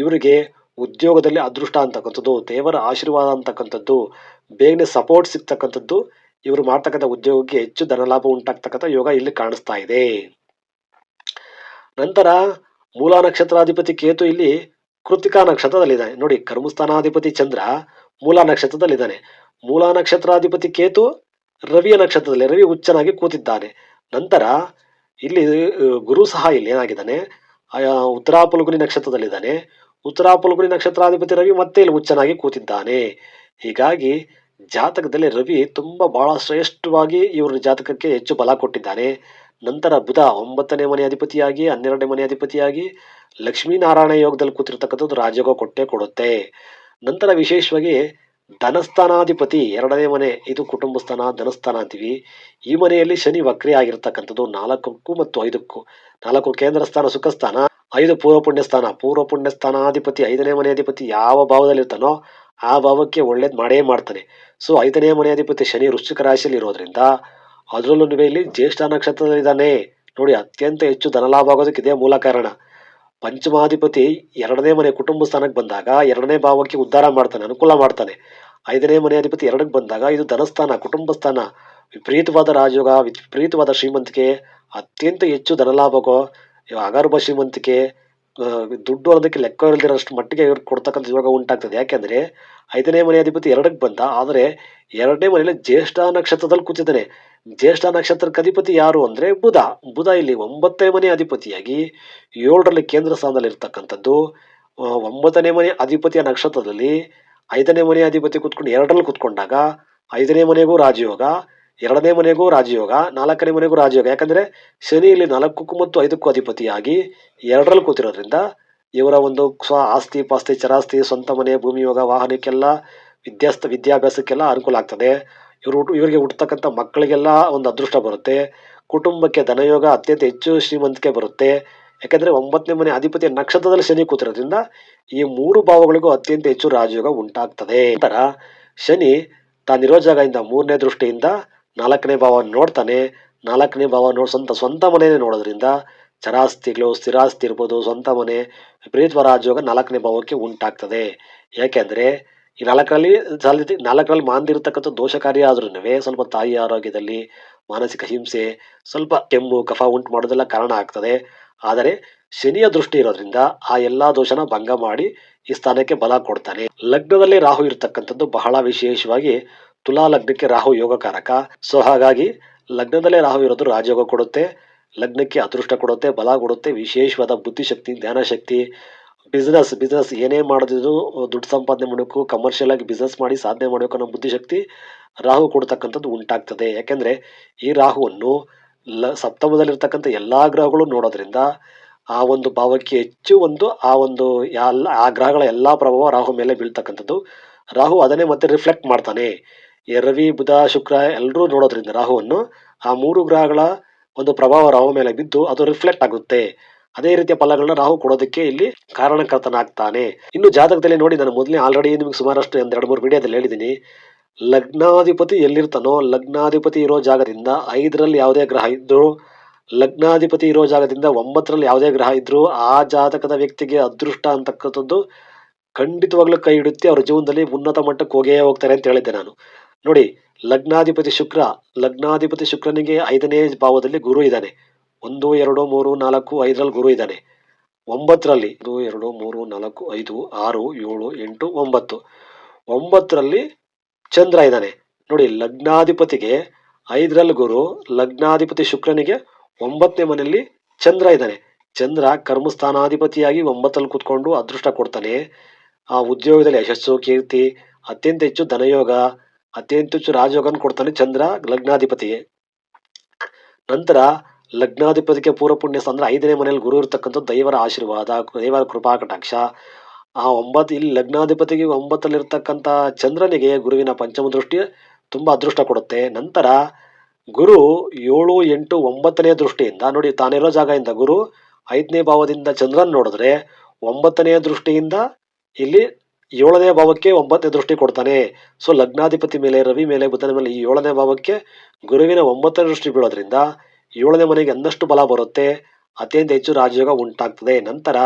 ಇವರಿಗೆ ಉದ್ಯೋಗದಲ್ಲಿ ಅದೃಷ್ಟ ಅಂತಕ್ಕಂಥದ್ದು, ದೇವರ ಆಶೀರ್ವಾದ ಅಂತಕ್ಕಂಥದ್ದು, ಬೇಗನೆ ಸಪೋರ್ಟ್ ಸಿಗ್ತಕ್ಕಂಥದ್ದು, ಇವರು ಮಾಡ್ತಕ್ಕಂಥ ಉದ್ಯೋಗಕ್ಕೆ ಹೆಚ್ಚು ಧನಲಾಭ ಉಂಟಾಗ್ತಕ್ಕಂಥ ಯೋಗ ಇಲ್ಲಿ ಕಾಣಿಸ್ತಾ ಇದೆ. ನಂತರ ಮೂಲ ನಕ್ಷತ್ರಾಧಿಪತಿ ಕೇತು ಇಲ್ಲಿ ಕೃತಿಕಾ ನಕ್ಷತ್ರದಲ್ಲಿದ್ದಾನೆ. ನೋಡಿ, ಕರ್ಮಸ್ಥಾನಾಧಿಪತಿ ಚಂದ್ರ ಮೂಲ ನಕ್ಷತ್ರದಲ್ಲಿದ್ದಾನೆ. ಮೂಲ ನಕ್ಷತ್ರಾಧಿಪತಿ ಕೇತು ರವಿಯ ನಕ್ಷತ್ರದಲ್ಲಿ ರವಿ ಉಚ್ಚನಾಗಿ ಕೂತಿದ್ದಾನೆ. ನಂತರ ಇಲ್ಲಿ ಗುರು ಸಹ ಇಲ್ಲಿ ಏನಾಗಿದ್ದಾನೆ? ಆ, ಉತ್ತರಾ ಪುಲ್ಗುನಿ ನಕ್ಷತ್ರದಲ್ಲಿದ್ದಾನೆ. ಉತ್ತರಾ ಪುಲ್ಗುನಿ ನಕ್ಷತ್ರಾಧಿಪತಿ ರವಿ ಮತ್ತೆ ಇಲ್ಲಿ ಉಚ್ಚನಾಗಿ ಕೂತಿದ್ದಾನೆ. ಹೀಗಾಗಿ ಜಾತಕದಲ್ಲಿ ರವಿ ತುಂಬಾ ಬಹಳ ಶ್ರೇಷ್ಠವಾಗಿ ಇವರ ಜಾತಕಕ್ಕೆ ಹೆಚ್ಚು ಬಲ ಕೊಟ್ಟಿದ್ದಾನೆ. ನಂತರ ಬುಧ ಒಂಬತ್ತನೇ ಮನೆ ಅಧಿಪತಿಯಾಗಿ ಹನ್ನೆರಡನೇ ಮನೆ ಅಧಿಪತಿಯಾಗಿ ಲಕ್ಷ್ಮೀನಾರಾಯಣ ಯೋಗದಲ್ಲಿ ಕೂತಿರ್ತಕ್ಕಂಥದ್ದು ರಾಜಯೋಗ ಕೊಟ್ಟೆ ಕೊಡುತ್ತೆ. ನಂತರ ವಿಶೇಷವಾಗಿ ಧನಸ್ಥಾನಾಧಿಪತಿ ಎರಡನೇ ಮನೆ, ಇದು ಕುಟುಂಬ ಸ್ಥಾನ ಧನಸ್ಥಾನ ಅಂತೀವಿ. ಈ ಮನೆಯಲ್ಲಿ ಶನಿ ವಕ್ರಿ ಆಗಿರ್ತಕ್ಕಂಥದ್ದು ನಾಲ್ಕಕ್ಕೂ ಮತ್ತು ಐದಕ್ಕೂ. ನಾಲ್ಕು ಕೇಂದ್ರ ಸ್ಥಾನ, ಸುಖ ಸ್ಥಾನ, ಐದು ಪೂರ್ವ ಪುಣ್ಯ ಸ್ಥಾನ. ಪೂರ್ವ ಪುಣ್ಯ ಸ್ಥಾನಾಧಿಪತಿ ಐದನೇ ಮನೆ ಅಧಿಪತಿ ಯಾವ ಭಾವದಲ್ಲಿ ಇರ್ತಾನೋ ಆ ಭಾವಕ್ಕೆ ಒಳ್ಳೇದು ಮಾಡೇ ಮಾಡ್ತಾನೆ. ಸೊ, ಐದನೇ ಮನೆ ಅಧಿಪತಿ ಶನಿ ವೃಶ್ಚಿಕ ರಾಶಿಯಲ್ಲಿ ಇರೋದ್ರಿಂದ ಅದರಲ್ಲೂ ಇಲ್ಲಿ ಜ್ಯೇಷ್ಠ ನಕ್ಷತ್ರದಲ್ಲಿದ್ದಾನೆ. ನೋಡಿ, ಅತ್ಯಂತ ಹೆಚ್ಚು ಧನಲಾಭ ಆಗೋದಕ್ಕೆ ಇದೇ ಮೂಲ ಕಾರಣ. ಪಂಚಮಾಧಿಪತಿ ಎರಡನೇ ಮನೆ ಕುಟುಂಬ ಸ್ಥಾನಕ್ಕೆ ಬಂದಾಗ ಎರಡನೇ ಭಾವಕ್ಕೆ ಉದ್ಧಾರ ಮಾಡ್ತಾನೆ, ಅನುಕೂಲ ಮಾಡ್ತಾನೆ. ಐದನೇ ಮನೆ ಅಧಿಪತಿ ಎರಡಕ್ಕೆ ಬಂದಾಗ ಇದು ಧನಸ್ಥಾನ, ಕುಟುಂಬ ಸ್ಥಾನ. ವಿಪರೀತವಾದ ರಾಜಯೋಗ, ವಿಪರೀತವಾದ ಶ್ರೀಮಂತಿಕೆ, ಅತ್ಯಂತ ಹೆಚ್ಚು ಧನಲಾಭಗೋ ಅಗರ್ಭ ಶ್ರೀಮಂತಿಕೆ ದುಡ್ಡು ಅನ್ನೋದಕ್ಕೆ ಲೆಕ್ಕ ಇಲ್ದಿರೋಷ್ಟು ಮಟ್ಟಿಗೆ ಕೊಡ್ತಕ್ಕಂಥ ಯೋಗ ಉಂಟಾಗ್ತದೆ. ಯಾಕೆಂದ್ರೆ ಐದನೇ ಮನೆ ಅಧಿಪತಿ ಎರಡಕ್ಕೆ ಬಂದ, ಆದರೆ ಎರಡನೇ ಮನೆಯಲ್ಲಿ ಜ್ಯೇಷ್ಠ ನಕ್ಷತ್ರದಲ್ಲಿ ಕೂತಿದ್ದಾನೆ. ಜ್ಯೇಷ್ಠ ನಕ್ಷತ್ರಕ್ಕೆ ಅಧಿಪತಿ ಯಾರು ಅಂದ್ರೆ ಬುಧ. ಬುಧ ಇಲ್ಲಿ ಒಂಬತ್ತನೇ ಮನೆ ಅಧಿಪತಿಯಾಗಿ ಏಳರಲ್ಲಿ ಕೇಂದ್ರ ಸ್ಥಾನದಲ್ಲಿ ಇರ್ತಕ್ಕಂಥದ್ದು. ಆ, ಒಂಬತ್ತನೇ ಮನೆ ಅಧಿಪತಿಯ ನಕ್ಷತ್ರದಲ್ಲಿ ಐದನೇ ಮನೆ ಅಧಿಪತಿ ಕುತ್ಕೊಂಡು ಎರಡರಲ್ಲಿ ಕುತ್ಕೊಂಡಾಗ ಐದನೇ ಮನೆಗೂ ರಾಜಯೋಗ ಎರಡನೇ ಮನೆಗೂ ರಾಜಯೋಗ ನಾಲ್ಕನೇ ಮನೆಗೂ ರಾಜಯೋಗ. ಯಾಕಂದ್ರೆ ಶನಿ ಇಲ್ಲಿ ನಾಲ್ಕಕ್ಕೂ ಮತ್ತು ಐದಕ್ಕೂ ಅಧಿಪತಿಯಾಗಿ ಎರಡರಲ್ಲಿ ಕೂತಿರೋದ್ರಿಂದ ಇವರ ಒಂದು ಸ್ವ ಆಸ್ತಿ ಪಾಸ್ತಿ ಚರಾಸ್ತಿ ಸ್ವಂತ ಮನೆ ಭೂಮಿ ಯೋಗ ವಾಹನಕ್ಕೆಲ್ಲ ವಿದ್ಯಾಸ್ತ ವಿದ್ಯಾಭ್ಯಾಸಕ್ಕೆಲ್ಲ ಅನುಕೂಲ ಆಗ್ತದೆ. ಇವರು ಇವರಿಗೆ ಹುಟ್ಟತಕ್ಕಂಥ ಮಕ್ಕಳಿಗೆಲ್ಲ ಒಂದು ಅದೃಷ್ಟ ಬರುತ್ತೆ. ಕುಟುಂಬಕ್ಕೆ ಧನಯೋಗ ಅತ್ಯಂತ ಹೆಚ್ಚು ಶ್ರೀಮಂತಿಕೆ ಬರುತ್ತೆ. ಯಾಕೆಂದರೆ ಒಂಬತ್ತನೇ ಮನೆ ಅಧಿಪತಿಯ ನಕ್ಷತ್ರದಲ್ಲಿ ಶನಿ ಕೂತಿರೋದ್ರಿಂದ ಈ ಮೂರು ಭಾವಗಳಿಗೂ ಅತ್ಯಂತ ಹೆಚ್ಚು ರಾಜಯೋಗ ಉಂಟಾಗ್ತದೆ. ನಂತರ ಶನಿ ತಾನಿರೋ ಜಾಗದಿಂದ ಮೂರನೇ ದೃಷ್ಟಿಯಿಂದ ನಾಲ್ಕನೇ ಭಾವ ನೋಡ್ತಾನೆ. ನಾಲ್ಕನೇ ಭಾವ ನೋಡಿ ಸ್ವಂತ ಸ್ವಂತ ಮನೆಯೇ ನೋಡೋದ್ರಿಂದ ಚರಾಸ್ತಿಗಳು, ಸ್ಥಿರಾಸ್ತಿ ಇರ್ಬೋದು, ಸ್ವಂತ ಮನೆ, ವಿಪರೀತ ರಾಜಯೋಗ ನಾಲ್ಕನೇ ಭಾವಕ್ಕೆ ಉಂಟಾಗ್ತದೆ. ಯಾಕೆಂದ್ರೆ ಈ ನಾಲ್ಕರಲ್ಲಿ ಸಾಲಿತಿ- ನಾಲ್ಕರಲ್ಲಿ ಮಾಂದಿರ್ತಕ್ಕಂಥ ದೋಷಕಾರಿ ಆದ್ರೂ ಸ್ವಲ್ಪ ತಾಯಿ ಆರೋಗ್ಯದಲ್ಲಿ ಮಾನಸಿಕ ಹಿಂಸೆ, ಸ್ವಲ್ಪ ಕೆಮ್ಮು, ಕಫ ಉಂಟು ಮಾಡೋದೆಲ್ಲ ಕಾರಣ ಆಗ್ತದೆ. ಆದರೆ ಶನಿಯ ದೃಷ್ಟಿ ಇರೋದ್ರಿಂದ ಆ ಎಲ್ಲಾ ದೋಷನ ಭಂಗ ಮಾಡಿ ಈ ಸ್ಥಾನಕ್ಕೆ ಬಲ ಕೊಡ್ತಾನೆ. ಲಗ್ನದಲ್ಲಿ ರಾಹು ಇರತಕ್ಕಂಥದ್ದು ಬಹಳ ವಿಶೇಷವಾಗಿ ತುಲಾ ಲಗ್ನಕ್ಕೆ ರಾಹು ಯೋಗಕಾರಕ. ಸೊ ಹಾಗಾಗಿ ಲಗ್ನದಲ್ಲೇ ರಾಹು ಇರೋದು ರಾಜಯೋಗ ಕೊಡುತ್ತೆ, ಲಗ್ನಕ್ಕೆ ಅದೃಷ್ಟ ಕೊಡುತ್ತೆ, ಬಲ ಕೊಡುತ್ತೆ, ವಿಶೇಷವಾದ ಬುದ್ಧಿಶಕ್ತಿ, ಜ್ಞಾನಶಕ್ತಿ ಬಿಸ್ನೆಸ್ ಬಿಸ್ನೆಸ್ ಏನೇ ಮಾಡೋದಿದ್ರು ದುಡ್ಡು ಸಂಪಾದನೆ ಮಾಡಬೇಕು ಕಮರ್ಷಿಯಲ್ ಆಗಿ ಬಿಸ್ನೆಸ್ ಮಾಡಿ ಸಾಧನೆ ಮಾಡಬೇಕು ಅನ್ನೋ ಬುದ್ಧಿಶಕ್ತಿ ರಾಹು ಕೊಡ್ತಕ್ಕಂಥದ್ದು ಉಂಟಾಗ್ತದೆ. ಯಾಕೆಂದ್ರೆ ಈ ರಾಹುವನ್ನು ಲ, ಸಪ್ತಮದಲ್ಲಿರ್ತಕ್ಕಂಥ ಎಲ್ಲಾ ಗ್ರಹಗಳು ನೋಡೋದ್ರಿಂದ ಆ ಒಂದು ಭಾವಕ್ಕೆ ಹೆಚ್ಚು ಒಂದು, ಆ ಒಂದು ಆ ಗ್ರಹಗಳ ಎಲ್ಲಾ ಪ್ರಭಾವ ರಾಹು ಮೇಲೆ ಬೀಳ್ತಕ್ಕಂಥದ್ದು. ರಾಹು ಅದನ್ನೇ ಮತ್ತೆ ರಿಫ್ಲೆಕ್ಟ್ ಮಾಡ್ತಾನೆ. ರವಿ, ಬುಧ, ಶುಕ್ರ ಎಲ್ಲರೂ ನೋಡೋದ್ರಿಂದ ರಾಹುವನ್ನು ಆ ಮೂರು ಗ್ರಹಗಳ ಒಂದು ಪ್ರಭಾವ ರಾಹು ಮೇಲೆ ಬಿದ್ದು ಅದು ರಿಫ್ಲೆಕ್ಟ್ ಆಗುತ್ತೆ. ಅದೇ ರೀತಿಯ ಫಲಗಳನ್ನ ರಾಹು ಕೊಡೋದಕ್ಕೆ ಇಲ್ಲಿ ಕಾರಣಕರ್ತನಾಗ್ತಾನೆ. ಇನ್ನು ಜಾತಕದಲ್ಲಿ ನೋಡಿ, ನಾನು ಮೊದಲೇ ಆಲ್ರೆಡಿ ನಿಮ್ಗೆ ಸುಮಾರಷ್ಟು ಒಂದ್ ಎರಡು ಮೂರು ವಿಡಿಯೋದಲ್ಲಿ ಹೇಳಿದ್ದೀನಿ. ಲಗ್ನಾಧಿಪತಿ ಎಲ್ಲಿರ್ತಾನೋ, ಲಗ್ನಾಧಿಪತಿ ಇರೋ ಜಾಗದಿಂದ ಐದರಲ್ಲಿ ಯಾವುದೇ ಗ್ರಹ ಇದ್ರು, ಲಗ್ನಾಧಿಪತಿ ಇರೋ ಜಾಗದಿಂದ ಒಂಬತ್ತರಲ್ಲಿ ಯಾವುದೇ ಗ್ರಹ ಇದ್ರು ಆ ಜಾತಕದ ವ್ಯಕ್ತಿಗೆ ಅದೃಷ್ಟ ಅಂತಕ್ಕಂಥದ್ದು ಖಂಡಿತವಾಗ್ಲೂ ಕೈ ಹಿಡುತ್ತೆ ಅವ್ರ ಜೀವನದಲ್ಲಿ ಉನ್ನತ ಮಟ್ಟಕ್ಕೆ ಹೋಗೇ ಹೋಗ್ತಾರೆ ಅಂತ ಹೇಳಿದ್ದೆ ನಾನು. ನೋಡಿ, ಲಗ್ನಾಧಿಪತಿ ಶುಕ್ರ, ಲಗ್ನಾಧಿಪತಿ ಶುಕ್ರನಿಗೆ ಐದನೇ ಭಾವದಲ್ಲಿ ಗುರು ಇದ್ದಾನೆ. ಒಂದು, ಎರಡು, ಮೂರು, ನಾಲ್ಕು ಐದರಲ್ಲಿ ಗುರು ಇದ್ದಾನೆ. ಒಂಬತ್ತರಲ್ಲಿ, ಒಂದು, ಎರಡು, ಮೂರು, ನಾಲ್ಕು, ಐದು, ಆರು, ಏಳು, ಎಂಟು, ಒಂಬತ್ತು. ಒಂಬತ್ತರಲ್ಲಿ ಚಂದ್ರ ಇದ್ದಾನೆ. ನೋಡಿ, ಲಗ್ನಾಧಿಪತಿಗೆ ಐದರಲ್ಲಿ ಗುರು, ಲಗ್ನಾಧಿಪತಿ ಶುಕ್ರನಿಗೆ ಒಂಬತ್ತನೇ ಮನೆಯಲ್ಲಿ ಚಂದ್ರ ಇದ್ದಾನೆ. ಚಂದ್ರ ಕರ್ಮಸ್ಥಾನಾಧಿಪತಿಯಾಗಿ ಒಂಬತ್ತಲ್ಲಿ ಕೂತ್ಕೊಂಡು ಅದೃಷ್ಟ ಕೊಡ್ತಾನೆ. ಆ ಉದ್ಯೋಗದಲ್ಲಿ ಯಶಸ್ಸು, ಕೀರ್ತಿ, ಅತ್ಯಂತ ಹೆಚ್ಚು ಧನಯೋಗ, ಅತ್ಯಂತ ಹೆಚ್ಚು ರಾಜಯೋಗನ ಕೊಡ್ತಾನೆ ಚಂದ್ರ ಲಗ್ನಾಧಿಪತಿಗೆ. ನಂತರ ಲಗ್ನಾಧಿಪತಿಗೆ ಪೂರ್ವ ಪುಣ್ಯ ಅಂದ್ರೆ ಐದನೇ ಮನೆಯಲ್ಲಿ ಗುರು ಇರ್ತಕ್ಕಂಥ ದೈವರ ಆಶೀರ್ವಾದ, ದೈವರ ಕೃಪಾ ಕಟಾಕ್ಷ. ಆ ಒಂಬತ್ತು ಇಲ್ಲಿ ಲಗ್ನಾಧಿಪತಿಗೆ ಒಂಬತ್ತಲ್ಲಿರ್ತಕ್ಕಂಥ ಚಂದ್ರನಿಗೆ ಗುರುವಿನ ಪಂಚಮ ದೃಷ್ಟಿ ತುಂಬ ಅದೃಷ್ಟ ಕೊಡುತ್ತೆ. ನಂತರ ಗುರು ಏಳು, ಎಂಟು, ಒಂಬತ್ತನೇ ದೃಷ್ಟಿಯಿಂದ, ನೋಡಿ ತಾನಿರೋ ಜಾಗದಿಂದ ಗುರು ಐದನೇ ಭಾವದಿಂದ ಚಂದ್ರನ್ ನೋಡಿದ್ರೆ ಒಂಬತ್ತನೇ ದೃಷ್ಟಿಯಿಂದ ಇಲ್ಲಿ ಏಳನೇ ಭಾವಕ್ಕೆ ಒಂಬತ್ತನೇ ದೃಷ್ಟಿ ಕೊಡ್ತಾನೆ. ಸೊ ಲಗ್ನಾಧಿಪತಿ ಮೇಲೆ, ರವಿ ಮೇಲೆ, ಬುಧನ ಮೇಲೆ ಈ ಏಳನೇ ಭಾವಕ್ಕೆ ಗುರುವಿನ ಒಂಬತ್ತನೇ ದೃಷ್ಟಿ ಬೀಳೋದ್ರಿಂದ ಏಳನೇ ಮನೆಗೆ ಅಂದಷ್ಟು ಬಲ ಬರುತ್ತೆ, ಅತ್ಯಂತ ಹೆಚ್ಚು ರಾಜಯೋಗ ಉಂಟಾಗ್ತದೆ. ನಂತರ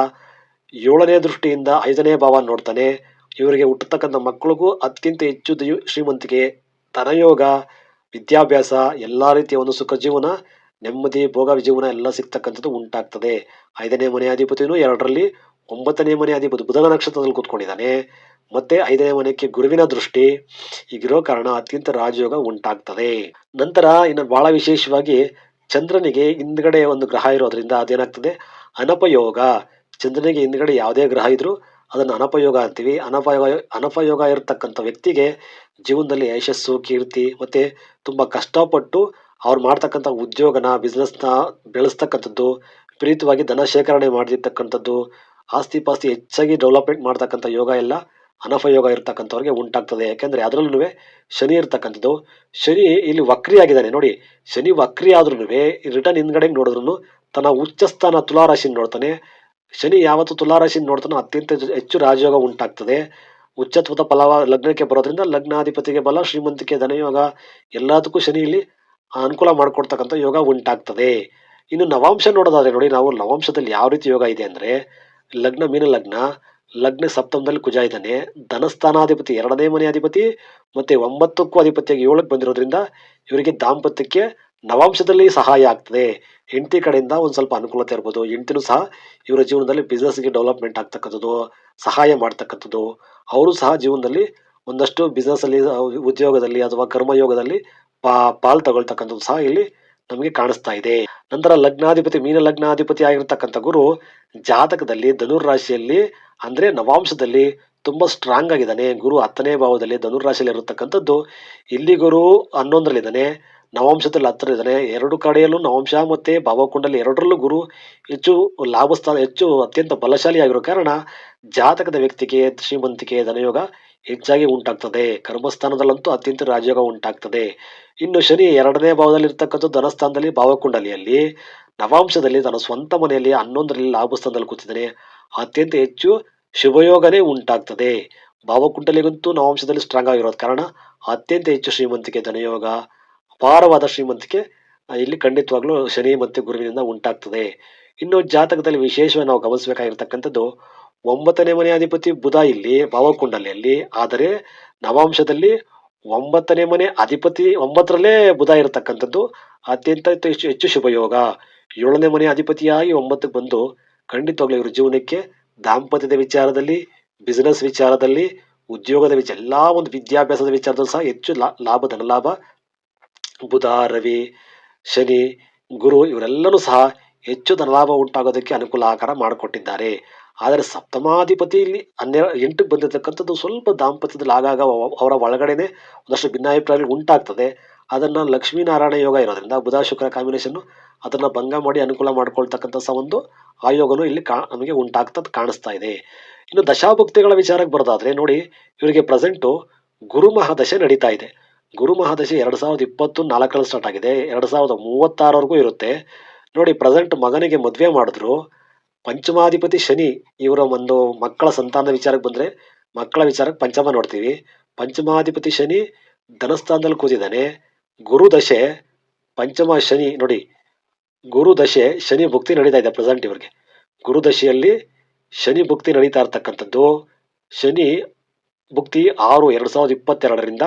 ಏಳನೇ ದೃಷ್ಟಿಯಿಂದ ಐದನೇ ಭಾವ ನೋಡ್ತಾನೆ. ಇವರಿಗೆ ಹುಟ್ಟತಕ್ಕಂಥ ಮಕ್ಕಳಿಗೂ ಅತ್ಯಂತ ಹೆಚ್ಚು ಶ್ರೀಮಂತಿಕೆ. ತನಯೋಗ, ವಿದ್ಯಾಭ್ಯಾಸ, ಎಲ್ಲ ರೀತಿಯ ಒಂದು ಸುಖ ಜೀವನ, ನೆಮ್ಮದಿ, ಭೋಗ ಜೀವನ ಎಲ್ಲ ಸಿಗ್ತಕ್ಕಂಥದ್ದು ಉಂಟಾಗ್ತದೆ. ಐದನೇ ಮನೆ ಅಧಿಪತಿನೂ ಎರಡರಲ್ಲಿ, ಒಂಬತ್ತನೇ ಮನೆ ಅಧಿಪತಿ ಬುಧನ ನಕ್ಷತ್ರದಲ್ಲಿ ಕೂತ್ಕೊಂಡಿದ್ದಾನೆ. ಮತ್ತೆ ಐದನೇ ಮನೆಗೆ ಗುರುವಿನ ದೃಷ್ಟಿ. ಈಗಿರೋ ಕಾರಣ ಅತ್ಯಂತ ರಾಜಯೋಗ ಉಂಟಾಗ್ತದೆ. ನಂತರ ಇನ್ನು ಬಹಳ ವಿಶೇಷವಾಗಿ ಚಂದ್ರನಿಗೆ ಹಿಂದ್ಗಡೆ ಒಂದು ಗ್ರಹ ಇರೋದ್ರಿಂದ ಅದೇನಾಗ್ತದೆ? ಅನಪಯೋಗ. ಚಂದ್ರನಿಗೆ ಹಿಂದ್ಗಡೆ ಯಾವುದೇ ಗ್ರಹ ಇದ್ರೂ ಅದನ್ನು ಅನಪಯೋಗ ಅಂತೀವಿ. ಅನಪಯೋಗ ಅನಪಯೋಗ ಇರತಕ್ಕಂಥ ವ್ಯಕ್ತಿಗೆ ಜೀವನದಲ್ಲಿ ಯಶಸ್ಸು, ಕೀರ್ತಿ ಮತ್ತು ತುಂಬ ಕಷ್ಟಪಟ್ಟು ಅವ್ರು ಮಾಡ್ತಕ್ಕಂಥ ಉದ್ಯೋಗನ ಬಿಸ್ನೆಸ್ನ ಬೆಳೆಸ್ತಕ್ಕಂಥದ್ದು ಪ್ರೀತವಾಗಿ ಧನ ಶೇಖರಣೆ ಮಾಡಿರ್ತಕ್ಕಂಥದ್ದು ಆಸ್ತಿ ಪಾಸ್ತಿ ಹೆಚ್ಚಾಗಿ ಡೆವಲಪ್ಮೆಂಟ್ ಮಾಡ್ತಕ್ಕಂಥ ಯೋಗ ಎಲ್ಲ ಅನಪಯೋಗ ಇರ್ತಕ್ಕಂಥವ್ರಿಗೆ ಉಂಟಾಗ್ತದೆ. ಯಾಕೆಂದರೆ ಅದರಲ್ಲೂ ಶನಿ ಇರ್ತಕ್ಕಂಥದ್ದು. ಶನಿ ಇಲ್ಲಿ ವಕ್ರಿಯಾಗಿದ್ದಾನೆ. ನೋಡಿ, ಶನಿ ವಕ್ರಿ ಆದ್ರೂ ರಿಟರ್ನ್ ಹಿಂದ್ಗಡೆ ನೋಡಿದ್ರು ತನ್ನ ಉಚ್ಚ ಸ್ಥಾನ ನೋಡ್ತಾನೆ. ಶನಿ ಯಾವತ್ತು ತುಲಾರಾಶಿನ ನೋಡ್ತಾನೋ ಅತ್ಯಂತ ಹೆಚ್ಚು- ಹೆಚ್ಚು ರಾಜಯೋಗ ಉಂಟಾಗ್ತದೆ. ಉಚ್ಚತ್ವದ ಫಲವ ಲಗ್ನಕ್ಕೆ ಬರೋದ್ರಿಂದ ಲಗ್ನಾಧಿಪತಿಗೆ ಬಲ, ಶ್ರೀಮಂತಿಕೆ, ಧನಯೋಗ ಎಲ್ಲದಕ್ಕೂ ಶನಿ ಇಲ್ಲಿ ಅನುಕೂಲ ಮಾಡಿಕೊಡ್ತಕ್ಕಂಥ ಯೋಗ ಉಂಟಾಗ್ತದೆ. ಇನ್ನು ನವಾಂಶ ನೋಡೋದಾದ್ರೆ ನೋಡಿ, ನಾವು ನವಾಂಶದಲ್ಲಿ ಯಾವ ರೀತಿ ಯೋಗ ಇದೆ ಅಂದ್ರೆ ಲಗ್ನ, ಮೀನ ಲಗ್ನ ಲಗ್ನ ಸಪ್ತಮದಲ್ಲಿ ಕುಜ ಇದ್ದಾನೆ. ಧನಸ್ಥಾನಾಧಿಪತಿ ಎರಡನೇ ಮನೆ ಅಧಿಪತಿ ಮತ್ತೆ ಒಂಬತ್ತಕ್ಕೂ ಅಧಿಪತಿಯಾಗಿ ಏಳಕ್ಕೆ ಬಂದಿರೋದ್ರಿಂದ ಇವರಿಗೆ ದಾಂಪತ್ಯಕ್ಕೆ ನವಾಂಶದಲ್ಲಿ ಸಹಾಯ ಆಗ್ತದೆ. ಹೆಂಡತಿ ಕಡೆಯಿಂದ ಒಂದು ಸ್ವಲ್ಪ ಅನುಕೂಲತೆ ಇರ್ಬೋದು. ಹೆಂಡತಿನೂ ಸಹ ಇವರ ಜೀವನದಲ್ಲಿ ಬಿಸ್ನೆಸ್ಗೆ ಡೆವಲಪ್ಮೆಂಟ್ ಆಗ್ತಕ್ಕಂಥದ್ದು, ಸಹಾಯ ಮಾಡ್ತಕ್ಕಂಥದ್ದು. ಅವರು ಸಹ ಜೀವನದಲ್ಲಿ ಒಂದಷ್ಟು ಅಲ್ಲಿ, ಉದ್ಯೋಗದಲ್ಲಿ ಅಥವಾ ಕರ್ಮಯೋಗದಲ್ಲಿ ಪಾ, ಪಾಲ್ ತಗೊಳ್ತಕ್ಕಂಥದ್ದು ಸಹ ಇಲ್ಲಿ ನಮಗೆ ಕಾಣಿಸ್ತಾ ಇದೆ. ನಂತರ ಲಗ್ನಾಧಿಪತಿ, ಮೀನ ಲಗ್ನಾಧಿಪತಿ ಆಗಿರ್ತಕ್ಕಂಥ ಗುರು ಜಾತಕದಲ್ಲಿ ಧನುರ್ ರಾಶಿಯಲ್ಲಿ ಅಂದ್ರೆ ನವಾಂಶದಲ್ಲಿ ತುಂಬಾ ಸ್ಟ್ರಾಂಗ್ ಆಗಿದ್ದಾನೆ. ಗುರು ಹತ್ತನೇ ಭಾವದಲ್ಲಿ ಧನುರ್ ರಾಶಿಯಲ್ಲಿ ಇರತಕ್ಕಂಥದ್ದು. ಇಲ್ಲಿ ಗುರು ಹನ್ನೊಂದರಲ್ಲಿದ್ದಾನೆ, ನವಾಂಶದಲ್ಲಿ ಹತ್ತಿರ ಇದ್ದಾನೆ ಎರಡು ಕಡೆಯಲ್ಲೂ ನವಾಂಶ ಮತ್ತೆ ಭಾವಕುಂಡಲ್ಲಿ ಎರಡರಲ್ಲೂ ಗುರು ಹೆಚ್ಚು ಲಾಭಸ್ಥಾನ, ಹೆಚ್ಚು ಅತ್ಯಂತ ಬಲಶಾಲಿ ಆಗಿರೋ ಕಾರಣ ಜಾತಕದ ವ್ಯಕ್ತಿಗೆ ಶ್ರೀಮಂತಿಕೆ ಧನಯೋಗ ಹೆಚ್ಚಾಗಿ ಉಂಟಾಗ್ತದೆ. ಕರ್ಮಸ್ಥಾನದಲ್ಲಂತೂ ಅತ್ಯಂತ ರಾಜಯೋಗ ಉಂಟಾಗ್ತದೆ. ಇನ್ನು ಶನಿ ಎರಡನೇ ಭಾವದಲ್ಲಿ ಇರ್ತಕ್ಕಂಥ ಧನಸ್ಥಾನದಲ್ಲಿ ಭಾವಕುಂಡಲಿಯಲ್ಲಿ ನವಾಂಶದಲ್ಲಿ ತನ್ನ ಸ್ವಂತ ಮನೆಯಲ್ಲಿ ಹನ್ನೊಂದರಲ್ಲಿ ಲಾಭಸ್ಥಾನದಲ್ಲಿ ಕೂತಿದ್ದಾನೆ. ಅತ್ಯಂತ ಹೆಚ್ಚು ಶುಭಯೋಗನೇ ಉಂಟಾಗ್ತದೆ. ಭಾವಕುಂಡಲಿಗಂತೂ ನವಾಂಶದಲ್ಲಿ ಸ್ಟ್ರಾಂಗ್ ಆಗಿರೋದ ಕಾರಣ ಅತ್ಯಂತ ಹೆಚ್ಚು ಶ್ರೀಮಂತಿಕೆ ಧನಯೋಗ, ಅಪಾರವಾದ ಶ್ರೀಮಂತಿಕೆ ಇಲ್ಲಿ ಖಂಡಿತವಾಗ್ಲೂ ಶನಿ ಮತ್ತು ಗುರುವಿನಿಂದ ಉಂಟಾಗ್ತದೆ. ಇನ್ನು ಜಾತಕದಲ್ಲಿ ವಿಶೇಷವಾಗಿ ನಾವು ಗಮನಿಸಬೇಕಾಗಿರ್ತಕ್ಕಂಥದ್ದು ಒಂಬತ್ತನೇ ಮನೆ ಅಧಿಪತಿ ಬುಧ ಇಲ್ಲಿ ಭಾವಕುಂಡಲಿಯಲ್ಲಿ. ಆದರೆ ನವಾಂಶದಲ್ಲಿ ಒಂಬತ್ತನೇ ಮನೆ ಅಧಿಪತಿ, ಒಂಬತ್ತರಲ್ಲೇ ಬುಧ ಇರತಕ್ಕಂಥದ್ದು. ಅತ್ಯಂತ ಹೆಚ್ಚು ಹೆಚ್ಚು ಶುಭಯೋಗ. ಏಳನೇ ಮನೆ ಅಧಿಪತಿಯಾಗಿ ಒಂಬತ್ತಕ್ಕೆ ಬಂದು ಖಂಡಿತವಾಗ್ಲೂ ಇವ್ರ ಜೀವನಕ್ಕೆ ದಾಂಪತ್ಯದ ವಿಚಾರದಲ್ಲಿ ಬಿಸ್ನೆಸ್ ವಿಚಾರದಲ್ಲಿ, ಉದ್ಯೋಗದ ವಿಚಾರ, ಎಲ್ಲಾ ಒಂದು ವಿದ್ಯಾಭ್ಯಾಸದ ವಿಚಾರದಲ್ಲೂ ಸಹ ಹೆಚ್ಚು ಲಾ- ಲಾಭ ಧನಲಾಭ ಬುಧ, ರವಿ, ಶನಿ, ಗುರು ಇವರೆಲ್ಲರೂ ಸಹ ಹೆಚ್ಚು ಧನಲಾಭ ಉಂಟಾಗೋದಕ್ಕೆ ಅನುಕೂಲ ಆಕಾರ ಮಾಡಿಕೊಟ್ಟಿದ್ದಾರೆ. ಆದರೆ ಸಪ್ತಮಾಧಿಪತಿ ಇಲ್ಲಿ ಹನ್ನೆರಡು ಎಂಟಕ್ಕೆ ಬಂದಿರತಕ್ಕಂಥದ್ದು ಸ್ವಲ್ಪ ದಾಂಪತ್ಯದಲ್ಲಿ ಆಗಾಗ ಅವರ ಒಳಗಡೆನೆ ಒಂದಷ್ಟು ಭಿನ್ನಾಭಿಪ್ರಾಯಗಳು ಉಂಟಾಗ್ತದೆ. ಅದನ್ನು ಲಕ್ಷ್ಮೀನಾರಾಯಣ ಯೋಗ ಇರೋದ್ರಿಂದ ಬುಧ ಶುಕ್ರ ಕಾಂಬಿನೇಷನ್ನು ಅದನ್ನು ಭಂಗ ಮಾಡಿ ಅನುಕೂಲ ಮಾಡ್ಕೊಳ್ತಕ್ಕಂಥ ಸಹ ಒಂದು ಆಯೋಗನು ಇಲ್ಲಿ ಕಾ, ನಮಗೆ ಉಂಟಾಗ್ತದ್ದು ಕಾಣಿಸ್ತಾ ಇದೆ. ಇನ್ನು ದಶಾಭುಕ್ತಿಗಳ ವಿಚಾರಕ್ಕೆ ಬರೋದಾದರೆ ನೋಡಿ, ಇವರಿಗೆ ಪ್ರೆಸೆಂಟು ಗುರು ಮಹಾದಶೆ ನಡೀತಾ ಇದೆ. ಗುರು ಮಹಾದಶೆ ಎರಡು ಸಾವಿರದ ಇಪ್ಪತ್ತು ನಾಲ್ಕರಲ್ಲಿ ಸ್ಟಾರ್ಟ್ ಆಗಿದೆ. ಎರಡು ಸಾವಿರದ ಮೂವತ್ತಾರವರೆಗೂ ಇರುತ್ತೆ. ನೋಡಿ ಪ್ರೆಸೆಂಟ್ ಮಗನಿಗೆ ಮದುವೆ ಮಾಡಿದ್ರು. ಪಂಚಮಾಧಿಪತಿ ಶನಿ ಇವರ ಒಂದು ಮಕ್ಕಳ ಸಂತಾನದ ವಿಚಾರಕ್ಕೆ ಬಂದರೆ ಮಕ್ಕಳ ವಿಚಾರಕ್ಕೆ ಪಂಚಮ ನೋಡ್ತೀವಿ. ಪಂಚಮಾಧಿಪತಿ ಶನಿ ಧನಸ್ಥಾನದಲ್ಲಿ ಕೂತಿದ್ದಾನೆ. ಗುರು ದಶೆ ಪಂಚಮ ಶನಿ ನೋಡಿ. ಗುರು ದಶೆ ಶನಿ ಭುಕ್ತಿ ನಡೀತಾ ಇದೆ ಪ್ರೆಸೆಂಟ್ ಇವರಿಗೆ. ಗುರು ದಶೆಯಲ್ಲಿ ಶನಿ ಭುಕ್ತಿ ನಡೀತಾ ಇರ್ತಕ್ಕಂಥದ್ದು. ಶನಿ ಭುಕ್ತಿ ಆರು, ಎರಡು ಸಾವಿರದ ಇಪ್ಪತ್ತೆರಡರಿಂದ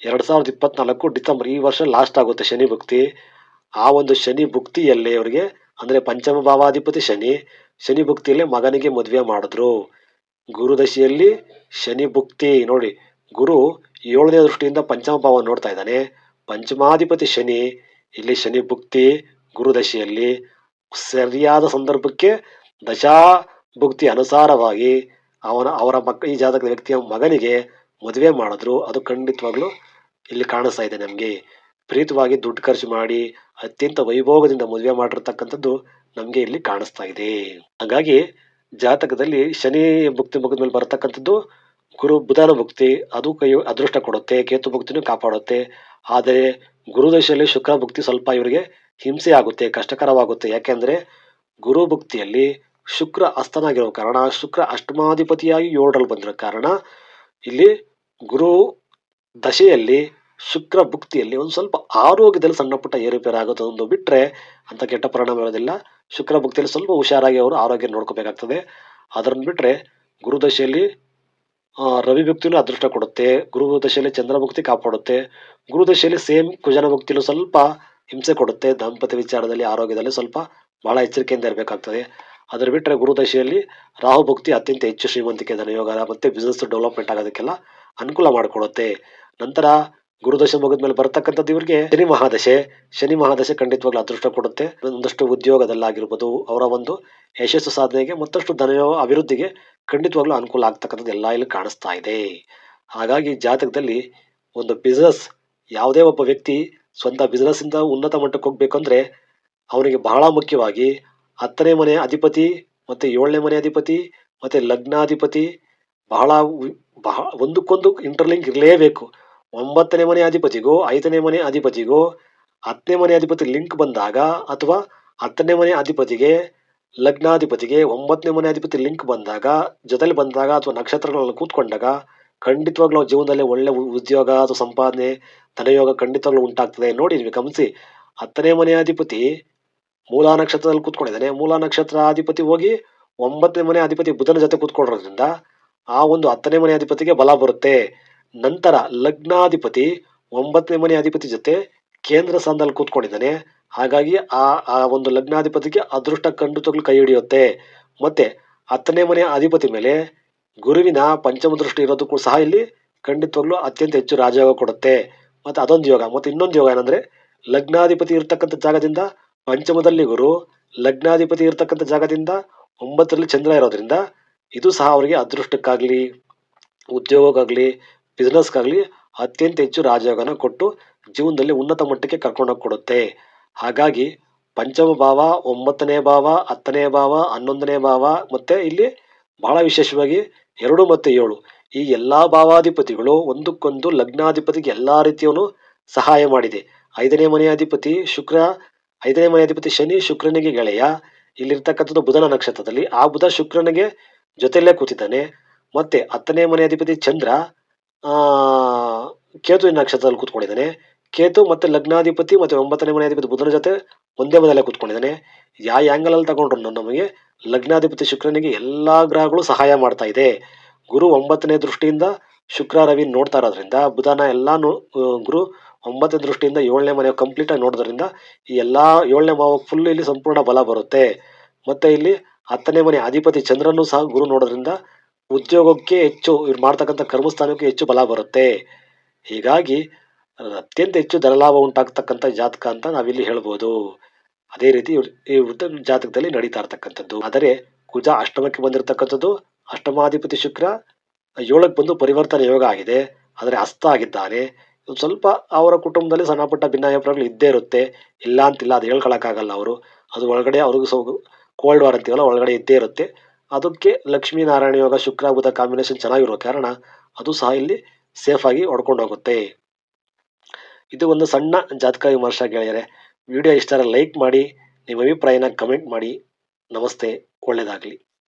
ಎರಡು ಸಾವಿರದ ಇಪ್ಪತ್ನಾಲ್ಕು ಡಿಸೆಂಬರ್ ಈ ವರ್ಷ ಲಾಸ್ಟ್ ಆಗುತ್ತೆ ಶನಿ ಭುಕ್ತಿ. ಆ ಒಂದು ಶನಿ ಭುಕ್ತಿಯಲ್ಲಿ ಅವರಿಗೆ ಅಂದರೆ ಪಂಚಮ ಭಾವಾಧಿಪತಿ ಶನಿ ಶನಿ ಭುಕ್ತಿಯಲ್ಲಿ ಮಗನಿಗೆ ಮದುವೆ ಮಾಡಿದ್ರು. ಗುರುದಶೆಯಲ್ಲಿ ಶನಿ ಭುಕ್ತಿ, ನೋಡಿ, ಗುರು ಏಳನೇ ದೃಷ್ಟಿಯಿಂದ ಪಂಚಮ ಭಾವ ನೋಡ್ತಾ ಇದ್ದಾನೆ. ಪಂಚಮಾಧಿಪತಿ ಶನಿ, ಇಲ್ಲಿ ಶನಿ ಭುಕ್ತಿ ಗುರುದಶೆಯಲ್ಲಿ ಸರಿಯಾದ ಸಂದರ್ಭಕ್ಕೆ ದಶಾ ಭುಕ್ತಿ ಅನುಸಾರವಾಗಿ ಅವನ, ಅವರ ಮಕ್ಕ ಈ ಜಾತಕದ ವ್ಯಕ್ತಿಯ ಮಗನಿಗೆ ಮದುವೆ ಮಾಡಿದ್ರು. ಅದು ಖಂಡಿತವಾಗ್ಲೂ ಇಲ್ಲಿ ಕಾಣಿಸ್ತಾ ಇದೆ ನಮಗೆ. ಪ್ರೀತವಾಗಿ ದುಡ್ಡು ಖರ್ಚು ಮಾಡಿ ಅತ್ಯಂತ ವೈಭೋಗದಿಂದ ಮದುವೆ ಮಾಡಿರ್ತಕ್ಕಂಥದ್ದು ನಮಗೆ ಇಲ್ಲಿ ಕಾಣಿಸ್ತಾ ಇದೆ. ಹಾಗಾಗಿ ಜಾತಕದಲ್ಲಿ ಶನಿ ಭುಕ್ತಿ ಮುಗಿದ ಮೇಲೆ ಬರತಕ್ಕಂಥದ್ದು ಗುರು ಬುಧನ ಭುಕ್ತಿ ಅದು ಕೈ ಅದೃಷ್ಟ ಕೊಡುತ್ತೆ, ಕೇತು ಭುಕ್ತಿನೂ ಕಾಪಾಡುತ್ತೆ. ಆದರೆ ಗುರುದಶೆಯಲ್ಲಿ ಶುಕ್ರ ಭುಕ್ತಿ ಸ್ವಲ್ಪ ಇವರಿಗೆ ಹಿಂಸೆ ಆಗುತ್ತೆ, ಕಷ್ಟಕರವಾಗುತ್ತೆ. ಯಾಕೆಂದ್ರೆ ಗುರು ಭುಕ್ತಿಯಲ್ಲಿ ಶುಕ್ರ ಅಸ್ತನಾಗಿರೋ ಕಾರಣ, ಶುಕ್ರ ಅಷ್ಟಮಾಧಿಪತಿಯಾಗಿ ಏಳರಲ್ಲಿ ಬಂದಿರೋ ಕಾರಣ ಇಲ್ಲಿ ಗುರು ದಶೆಯಲ್ಲಿ ಶುಕ್ರ ಭುಕ್ತಿಯಲ್ಲಿ ಒಂದು ಸ್ವಲ್ಪ ಆರೋಗ್ಯದಲ್ಲಿ ಸಣ್ಣ ಪುಟ್ಟ ಏರುಪೇರು ಆಗುತ್ತೆ ಒಂದು ಬಿಟ್ಟರೆ ಅಂತ ಕೆಟ್ಟ ಪರಿಣಾಮ ಇರೋದಿಲ್ಲ. ಶುಕ್ರ ಭಕ್ತಿಯಲ್ಲಿ ಸ್ವಲ್ಪ ಹುಷಾರಾಗಿ ಅವರು ಆರೋಗ್ಯ ನೋಡ್ಕೋಬೇಕಾಗ್ತದೆ. ಅದನ್ನು ಬಿಟ್ಟರೆ ಗುರುದಶೆಯಲ್ಲಿ ರವಿ ಭುಕ್ತಿನೂ ಅದೃಷ್ಟ ಕೊಡುತ್ತೆ. ಗುರು ದಶೆಯಲ್ಲಿ ಚಂದ್ರ ಭಕ್ತಿ ಕಾಪಾಡುತ್ತೆ. ಗುರುದಶೆಯಲ್ಲಿ ಸೇಮ್ ಕುಜನ ಭಕ್ತಿಯಲ್ಲೂ ಸ್ವಲ್ಪ ಹಿಂಸೆ ಕೊಡುತ್ತೆ. ದಾಂಪತ್ಯ ವಿಚಾರದಲ್ಲಿ, ಆರೋಗ್ಯದಲ್ಲಿ ಸ್ವಲ್ಪ ಬಹಳ ಎಚ್ಚರಿಕೆಯಿಂದ ಇರಬೇಕಾಗ್ತದೆ. ಅದರ ಬಿಟ್ಟರೆ ಗುರುದಶೆಯಲ್ಲಿ ರಾಹು ಭಕ್ತಿ ಅತ್ಯಂತ ಹೆಚ್ಚು ಶ್ರೀಮಂತಿಕೆ ಧನಯೋಗ ಮತ್ತು ಬಿಸ್ನೆಸ್ ಡೆವಲಪ್ಮೆಂಟ್ ಆಗೋದಕ್ಕೆಲ್ಲ ಅನುಕೂಲ ಮಾಡಿಕೊಡುತ್ತೆ. ನಂತರ ಗುರುದಶೆ ಮುಗಿದ ಮೇಲೆ ಬರ್ತಕ್ಕಂಥದ್ದು ಇವರಿಗೆ ಶನಿ ಮಹಾದಶೆ. ಶನಿ ಮಹಾದಶೆ ಖಂಡಿತವಾಗ್ಲೂ ಅದೃಷ್ಟ ಕೊಡುತ್ತೆ. ಒಂದಷ್ಟು ಉದ್ಯೋಗದಲ್ಲಾಗಿರ್ಬೋದು, ಅವರ ಒಂದು ಯಶಸ್ಸು ಸಾಧನೆಗೆ ಮತ್ತಷ್ಟು ಧನ ಅಭಿವೃದ್ಧಿಗೆ ಖಂಡಿತವಾಗ್ಲೂ ಅನುಕೂಲ ಆಗ್ತಕ್ಕಂಥದ್ದು ಎಲ್ಲ ಇಲ್ಲಿ ಕಾಣಿಸ್ತಾ ಇದೆ. ಹಾಗಾಗಿ ಜಾತಕದಲ್ಲಿ ಒಂದು ಬಿಸ್ನೆಸ್ ಯಾವುದೇ ಒಬ್ಬ ವ್ಯಕ್ತಿ ಸ್ವಂತ ಬಿಸ್ನೆಸ್ಸಿಂದ ಉನ್ನತ ಮಟ್ಟಕ್ಕೆ ಹೋಗ್ಬೇಕಂದ್ರೆ ಅವನಿಗೆ ಬಹಳ ಮುಖ್ಯವಾಗಿ ಹತ್ತನೇ ಮನೆ ಅಧಿಪತಿ ಮತ್ತೆ ಏಳನೇ ಮನೆ ಅಧಿಪತಿ ಮತ್ತೆ ಲಗ್ನಾಧಿಪತಿ ಬಹಳ ವಿ- ಬಹ ಒಂದಕ್ಕೊಂದು ಇಂಟರ್ಲಿಂಕ್ ಇರಲೇಬೇಕು. ಒಂಬತ್ತನೇ ಮನೆ ಅಧಿಪತಿಗೂ ಐದನೇ ಮನೆ ಅಧಿಪತಿಗೂ ಹತ್ತನೇ ಮನೆ ಅಧಿಪತಿ ಲಿಂಕ್ ಬಂದಾಗ ಅಥವಾ ಹತ್ತನೇ ಮನೆ ಅಧಿಪತಿಗೆ ಲಗ್ನಾಧಿಪತಿಗೆ ಒಂಬತ್ತನೇ ಮನೆ ಅಧಿಪತಿ ಲಿಂಕ್ ಬಂದಾಗ, ಜೊತೆಲಿ ಬಂದಾಗ ಅಥವಾ ನಕ್ಷತ್ರಗಳಲ್ಲಿ ಕೂತ್ಕೊಂಡಾಗ ಖಂಡಿತವಾಗ್ಲೂ ನಾವು ಜೀವನದಲ್ಲಿ ಒಳ್ಳೆ ಉದ್ಯೋಗ ಅಥವಾ ಸಂಪಾದನೆ, ಧನಯೋಗ ಖಂಡಿತವಾಗ್ಲೂ ಉಂಟಾಗ್ತದೆ ನೋಡಿ ನೀವು ಗಮನಿಸಿ. ಹತ್ತನೇ ಮನೆ ಅಧಿಪತಿ ಮೂಲ ನಕ್ಷತ್ರದಲ್ಲಿ ಕೂತ್ಕೊಂಡಿದ್ದಾನೆ. ಮೂಲ ನಕ್ಷತ್ರ ಅಧಿಪತಿ ಹೋಗಿ ಒಂಬತ್ತನೇ ಮನೆ ಅಧಿಪತಿ ಬುಧನ ಜೊತೆ ಕೂತ್ಕೊಂಡಿರೋದ್ರಿಂದ ಆ ಒಂದು ಹತ್ತನೇ ಮನೆ ಅಧಿಪತಿಗೆ ಬಲ ಬರುತ್ತೆ. ನಂತರ ಲಗ್ನಾಧಿಪತಿ, ಒಂಬತ್ತನೇ ಮನೆ ಅಧಿಪತಿ ಜೊತೆ ಕೇಂದ್ರ ಸ್ಥಾನದಲ್ಲಿ ಕೂತ್ಕೊಂಡಿದ್ದಾನೆ. ಹಾಗಾಗಿ ಆ ಆ ಒಂದು ಲಗ್ನಾಧಿಪತಿಗೆ ಅದೃಷ್ಟ ಖಂಡಿತವಾಗ್ಲೂ ಕೈ ಹಿಡಿಯುತ್ತೆ. ಮತ್ತೆ ಹತ್ತನೇ ಮನೆಯ ಅಧಿಪತಿ ಮೇಲೆ ಗುರುವಿನ ಪಂಚಮ ದೃಷ್ಟಿ ಇರೋದಕ್ಕೂ ಸಹ ಇಲ್ಲಿ ಖಂಡಿತವಾಗ್ಲೂ ಅತ್ಯಂತ ಹೆಚ್ಚು ರಾಜಯೋಗ ಕೊಡುತ್ತೆ. ಮತ್ತೆ ಅದೊಂದು ಯೋಗ. ಮತ್ತೆ ಇನ್ನೊಂದು ಯೋಗ ಏನಂದ್ರೆ ಲಗ್ನಾಧಿಪತಿ ಇರತಕ್ಕಂಥ ಜಾಗದಿಂದ ಪಂಚಮದಲ್ಲಿ ಗುರು, ಲಗ್ನಾಧಿಪತಿ ಇರತಕ್ಕಂಥ ಜಾಗದಿಂದ ಒಂಬತ್ತರಲ್ಲಿ ಚಂದ್ರ ಇರೋದ್ರಿಂದ ಇದು ಸಹ ಅವರಿಗೆ ಅದೃಷ್ಟಕ್ಕಾಗ್ಲಿ, ಉದ್ಯೋಗಕ್ಕಾಗ್ಲಿ ಬಿಸ್ನೆಸ್ಗಾಗ್ಲಿ ಅತ್ಯಂತ ಹೆಚ್ಚು ರಾಜಯೋಗನ ಕೊಟ್ಟು ಜೀವನದಲ್ಲಿ ಉನ್ನತ ಮಟ್ಟಕ್ಕೆ ಕರ್ಕೊಂಡೋಗಿ ಕೊಡುತ್ತೆ ಹಾಗಾಗಿ ಪಂಚಮ ಭಾವ, ಒಂಬತ್ತನೇ ಭಾವ, ಹತ್ತನೇ ಭಾವ, ಹನ್ನೊಂದನೇ ಭಾವ ಮತ್ತೆ ಇಲ್ಲಿ ಬಹಳ ವಿಶೇಷವಾಗಿ ಎರಡು ಮತ್ತು ಏಳು. ಈ ಎಲ್ಲಾ ಭಾವಾಧಿಪತಿಗಳು ಒಂದಕ್ಕೊಂದು ಲಗ್ನಾಧಿಪತಿಗೆ ಎಲ್ಲಾ ರೀತಿಯವನು ಸಹಾಯ ಮಾಡಿದೆ. ಐದನೇ ಮನೆ ಅಧಿಪತಿ ಶುಕ್ರ, ಐದನೇ ಮನೆ ಅಧಿಪತಿ ಶನಿ ಶುಕ್ರನಿಗೆ ಗೆಳೆಯ. ಇಲ್ಲಿರ್ತಕ್ಕಂಥದ್ದು ಬುಧನ ನಕ್ಷತ್ರದಲ್ಲಿ ಆ ಬುಧ ಶುಕ್ರನಿಗೆ ಜೊತೆಯಲ್ಲೇ ಕೂತಿದ್ದಾನೆ. ಮತ್ತೆ ಹತ್ತನೇ ಮನೆ ಅಧಿಪತಿ ಚಂದ್ರ ಕೇತು ನಕ್ಷತ್ರದಲ್ಲಿ ಕೂತ್ಕೊಂಡಿದ್ದಾನೆ. ಕೇತು ಮತ್ತೆ ಲಗ್ನಾಧಿಪತಿ ಮತ್ತೆ ಒಂಬತ್ತನೇ ಮನೆ ಅಧಿಪತಿ ಬುಧನ ಜೊತೆ ಒಂದೇ ಮನೆಯಲ್ಲೇ ಕೂತ್ಕೊಂಡಿದ್ದಾನೆ. ಯಾವ ಆ್ಯಂಗಲಲ್ಲಿ ತಗೊಂಡ್ರು ನಮಗೆ? ಲಗ್ನಾಧಿಪತಿ ಶುಕ್ರನಿಗೆ ಎಲ್ಲಾ ಗ್ರಹಗಳು ಸಹಾಯ ಮಾಡ್ತಾ ಇದೆ. ಗುರು ಒಂಬತ್ತನೇ ದೃಷ್ಟಿಯಿಂದ ಶುಕ್ರ ರವಿ ನೋಡ್ತಾ ಇರೋದ್ರಿಂದ, ಬುಧನ ಎಲ್ಲಾನು ಗುರು ಒಂಬತ್ತನೇ ದೃಷ್ಟಿಯಿಂದ ಏಳನೇ ಮನೆ ಕಂಪ್ಲೀಟ್ ಆಗಿ ನೋಡೋದ್ರಿಂದ ಈ ಎಲ್ಲಾ ಏಳನೇ ಮಾವ ಫುಲ್ ಇಲ್ಲಿ ಸಂಪೂರ್ಣ ಬಲ ಬರುತ್ತೆ. ಮತ್ತೆ ಇಲ್ಲಿ ಹತ್ತನೇ ಮನೆ ಅಧಿಪತಿ ಚಂದ್ರನು ಸಹ ಗುರು ನೋಡೋದ್ರಿಂದ ಉದ್ಯೋಗಕ್ಕೆ ಹೆಚ್ಚು, ಇವ್ರು ಮಾಡ್ತಕ್ಕಂಥ ಕರ್ಮಸ್ಥಾನಕ್ಕೆ ಹೆಚ್ಚು ಬಲ ಬರುತ್ತೆ. ಹೀಗಾಗಿ ಅತ್ಯಂತ ಹೆಚ್ಚು ಧನಲಾಭ ಉಂಟಾಗ್ತಕ್ಕಂಥ ಜಾತಕ ಅಂತ ನಾವಿಲ್ಲಿ ಹೇಳ್ಬೋದು. ಅದೇ ರೀತಿ ಈ ವೃದ್ಧ ಜಾತಕದಲ್ಲಿ ನಡೀತಾ ಇರ್ತಕ್ಕಂಥದ್ದು. ಆದರೆ, ಕುಜ ಅಷ್ಟಮಕ್ಕೆ ಬಂದಿರತಕ್ಕಂಥದ್ದು, ಅಷ್ಟಮಾಧಿಪತಿ ಶುಕ್ರ, ಏಳಕ್ಕೆ ಬಂದು ಪರಿವರ್ತನೆ ಯೋಗ ಆಗಿದೆ. ಆದರೆ, ಅಸ್ತ ಆಗಿದ್ದಾನೆ. ಸ್ವಲ್ಪ ಅವರ ಕುಟುಂಬದಲ್ಲಿ ಸಣ್ಣಪುಟ್ಟ ಭಿನ್ನಾಭಿಪ್ರಾಯಗಳು ಇದ್ದೇ ಇರುತ್ತೆ. ಇಲ್ಲ ಅಂತಿಲ್ಲ, ಅದು ಹೇಳ್ಕೊಳಕ್ಕಾಗಲ್ಲ ಅವರು. ಅದು ಒಳಗಡೆ ಅವ್ರಿಗೂ ಸೌ, ಕೋಲ್ಡ್ ವಾರ್ ಅಂತೀವಲ್ಲ ಒಳಗಡೆ ಇದ್ದೇ ಇರುತ್ತೆ. ಅದಕ್ಕೆ ಲಕ್ಷ್ಮೀ ನಾರಾಯಣ ಯೋಗ ಶುಕ್ರ ಬುಧ ಕಾಂಬಿನೇಷನ್ ಚೆನ್ನಾಗಿರೋ ಕಾರಣ ಅದು ಸಹ ಇಲ್ಲಿ ಸೇಫ್ ಆಗಿ ಹೊಡ್ಕೊಂಡು ಹೋಗುತ್ತೆ ಇದು ಒಂದು ಸಣ್ಣ ಜಾತಕ ವಿಮರ್ಶೆ ಗೆಳೆಯರೆ. ವಿಡಿಯೋ ಇಷ್ಟ ಲೈಕ್ ಮಾಡಿ, ನಿಮ್ಮ ಅಭಿಪ್ರಾಯನ ಕಮೆಂಟ್ ಮಾಡಿ. ನಮಸ್ತೆ ಒಳ್ಳೆಯದಾಗಲಿ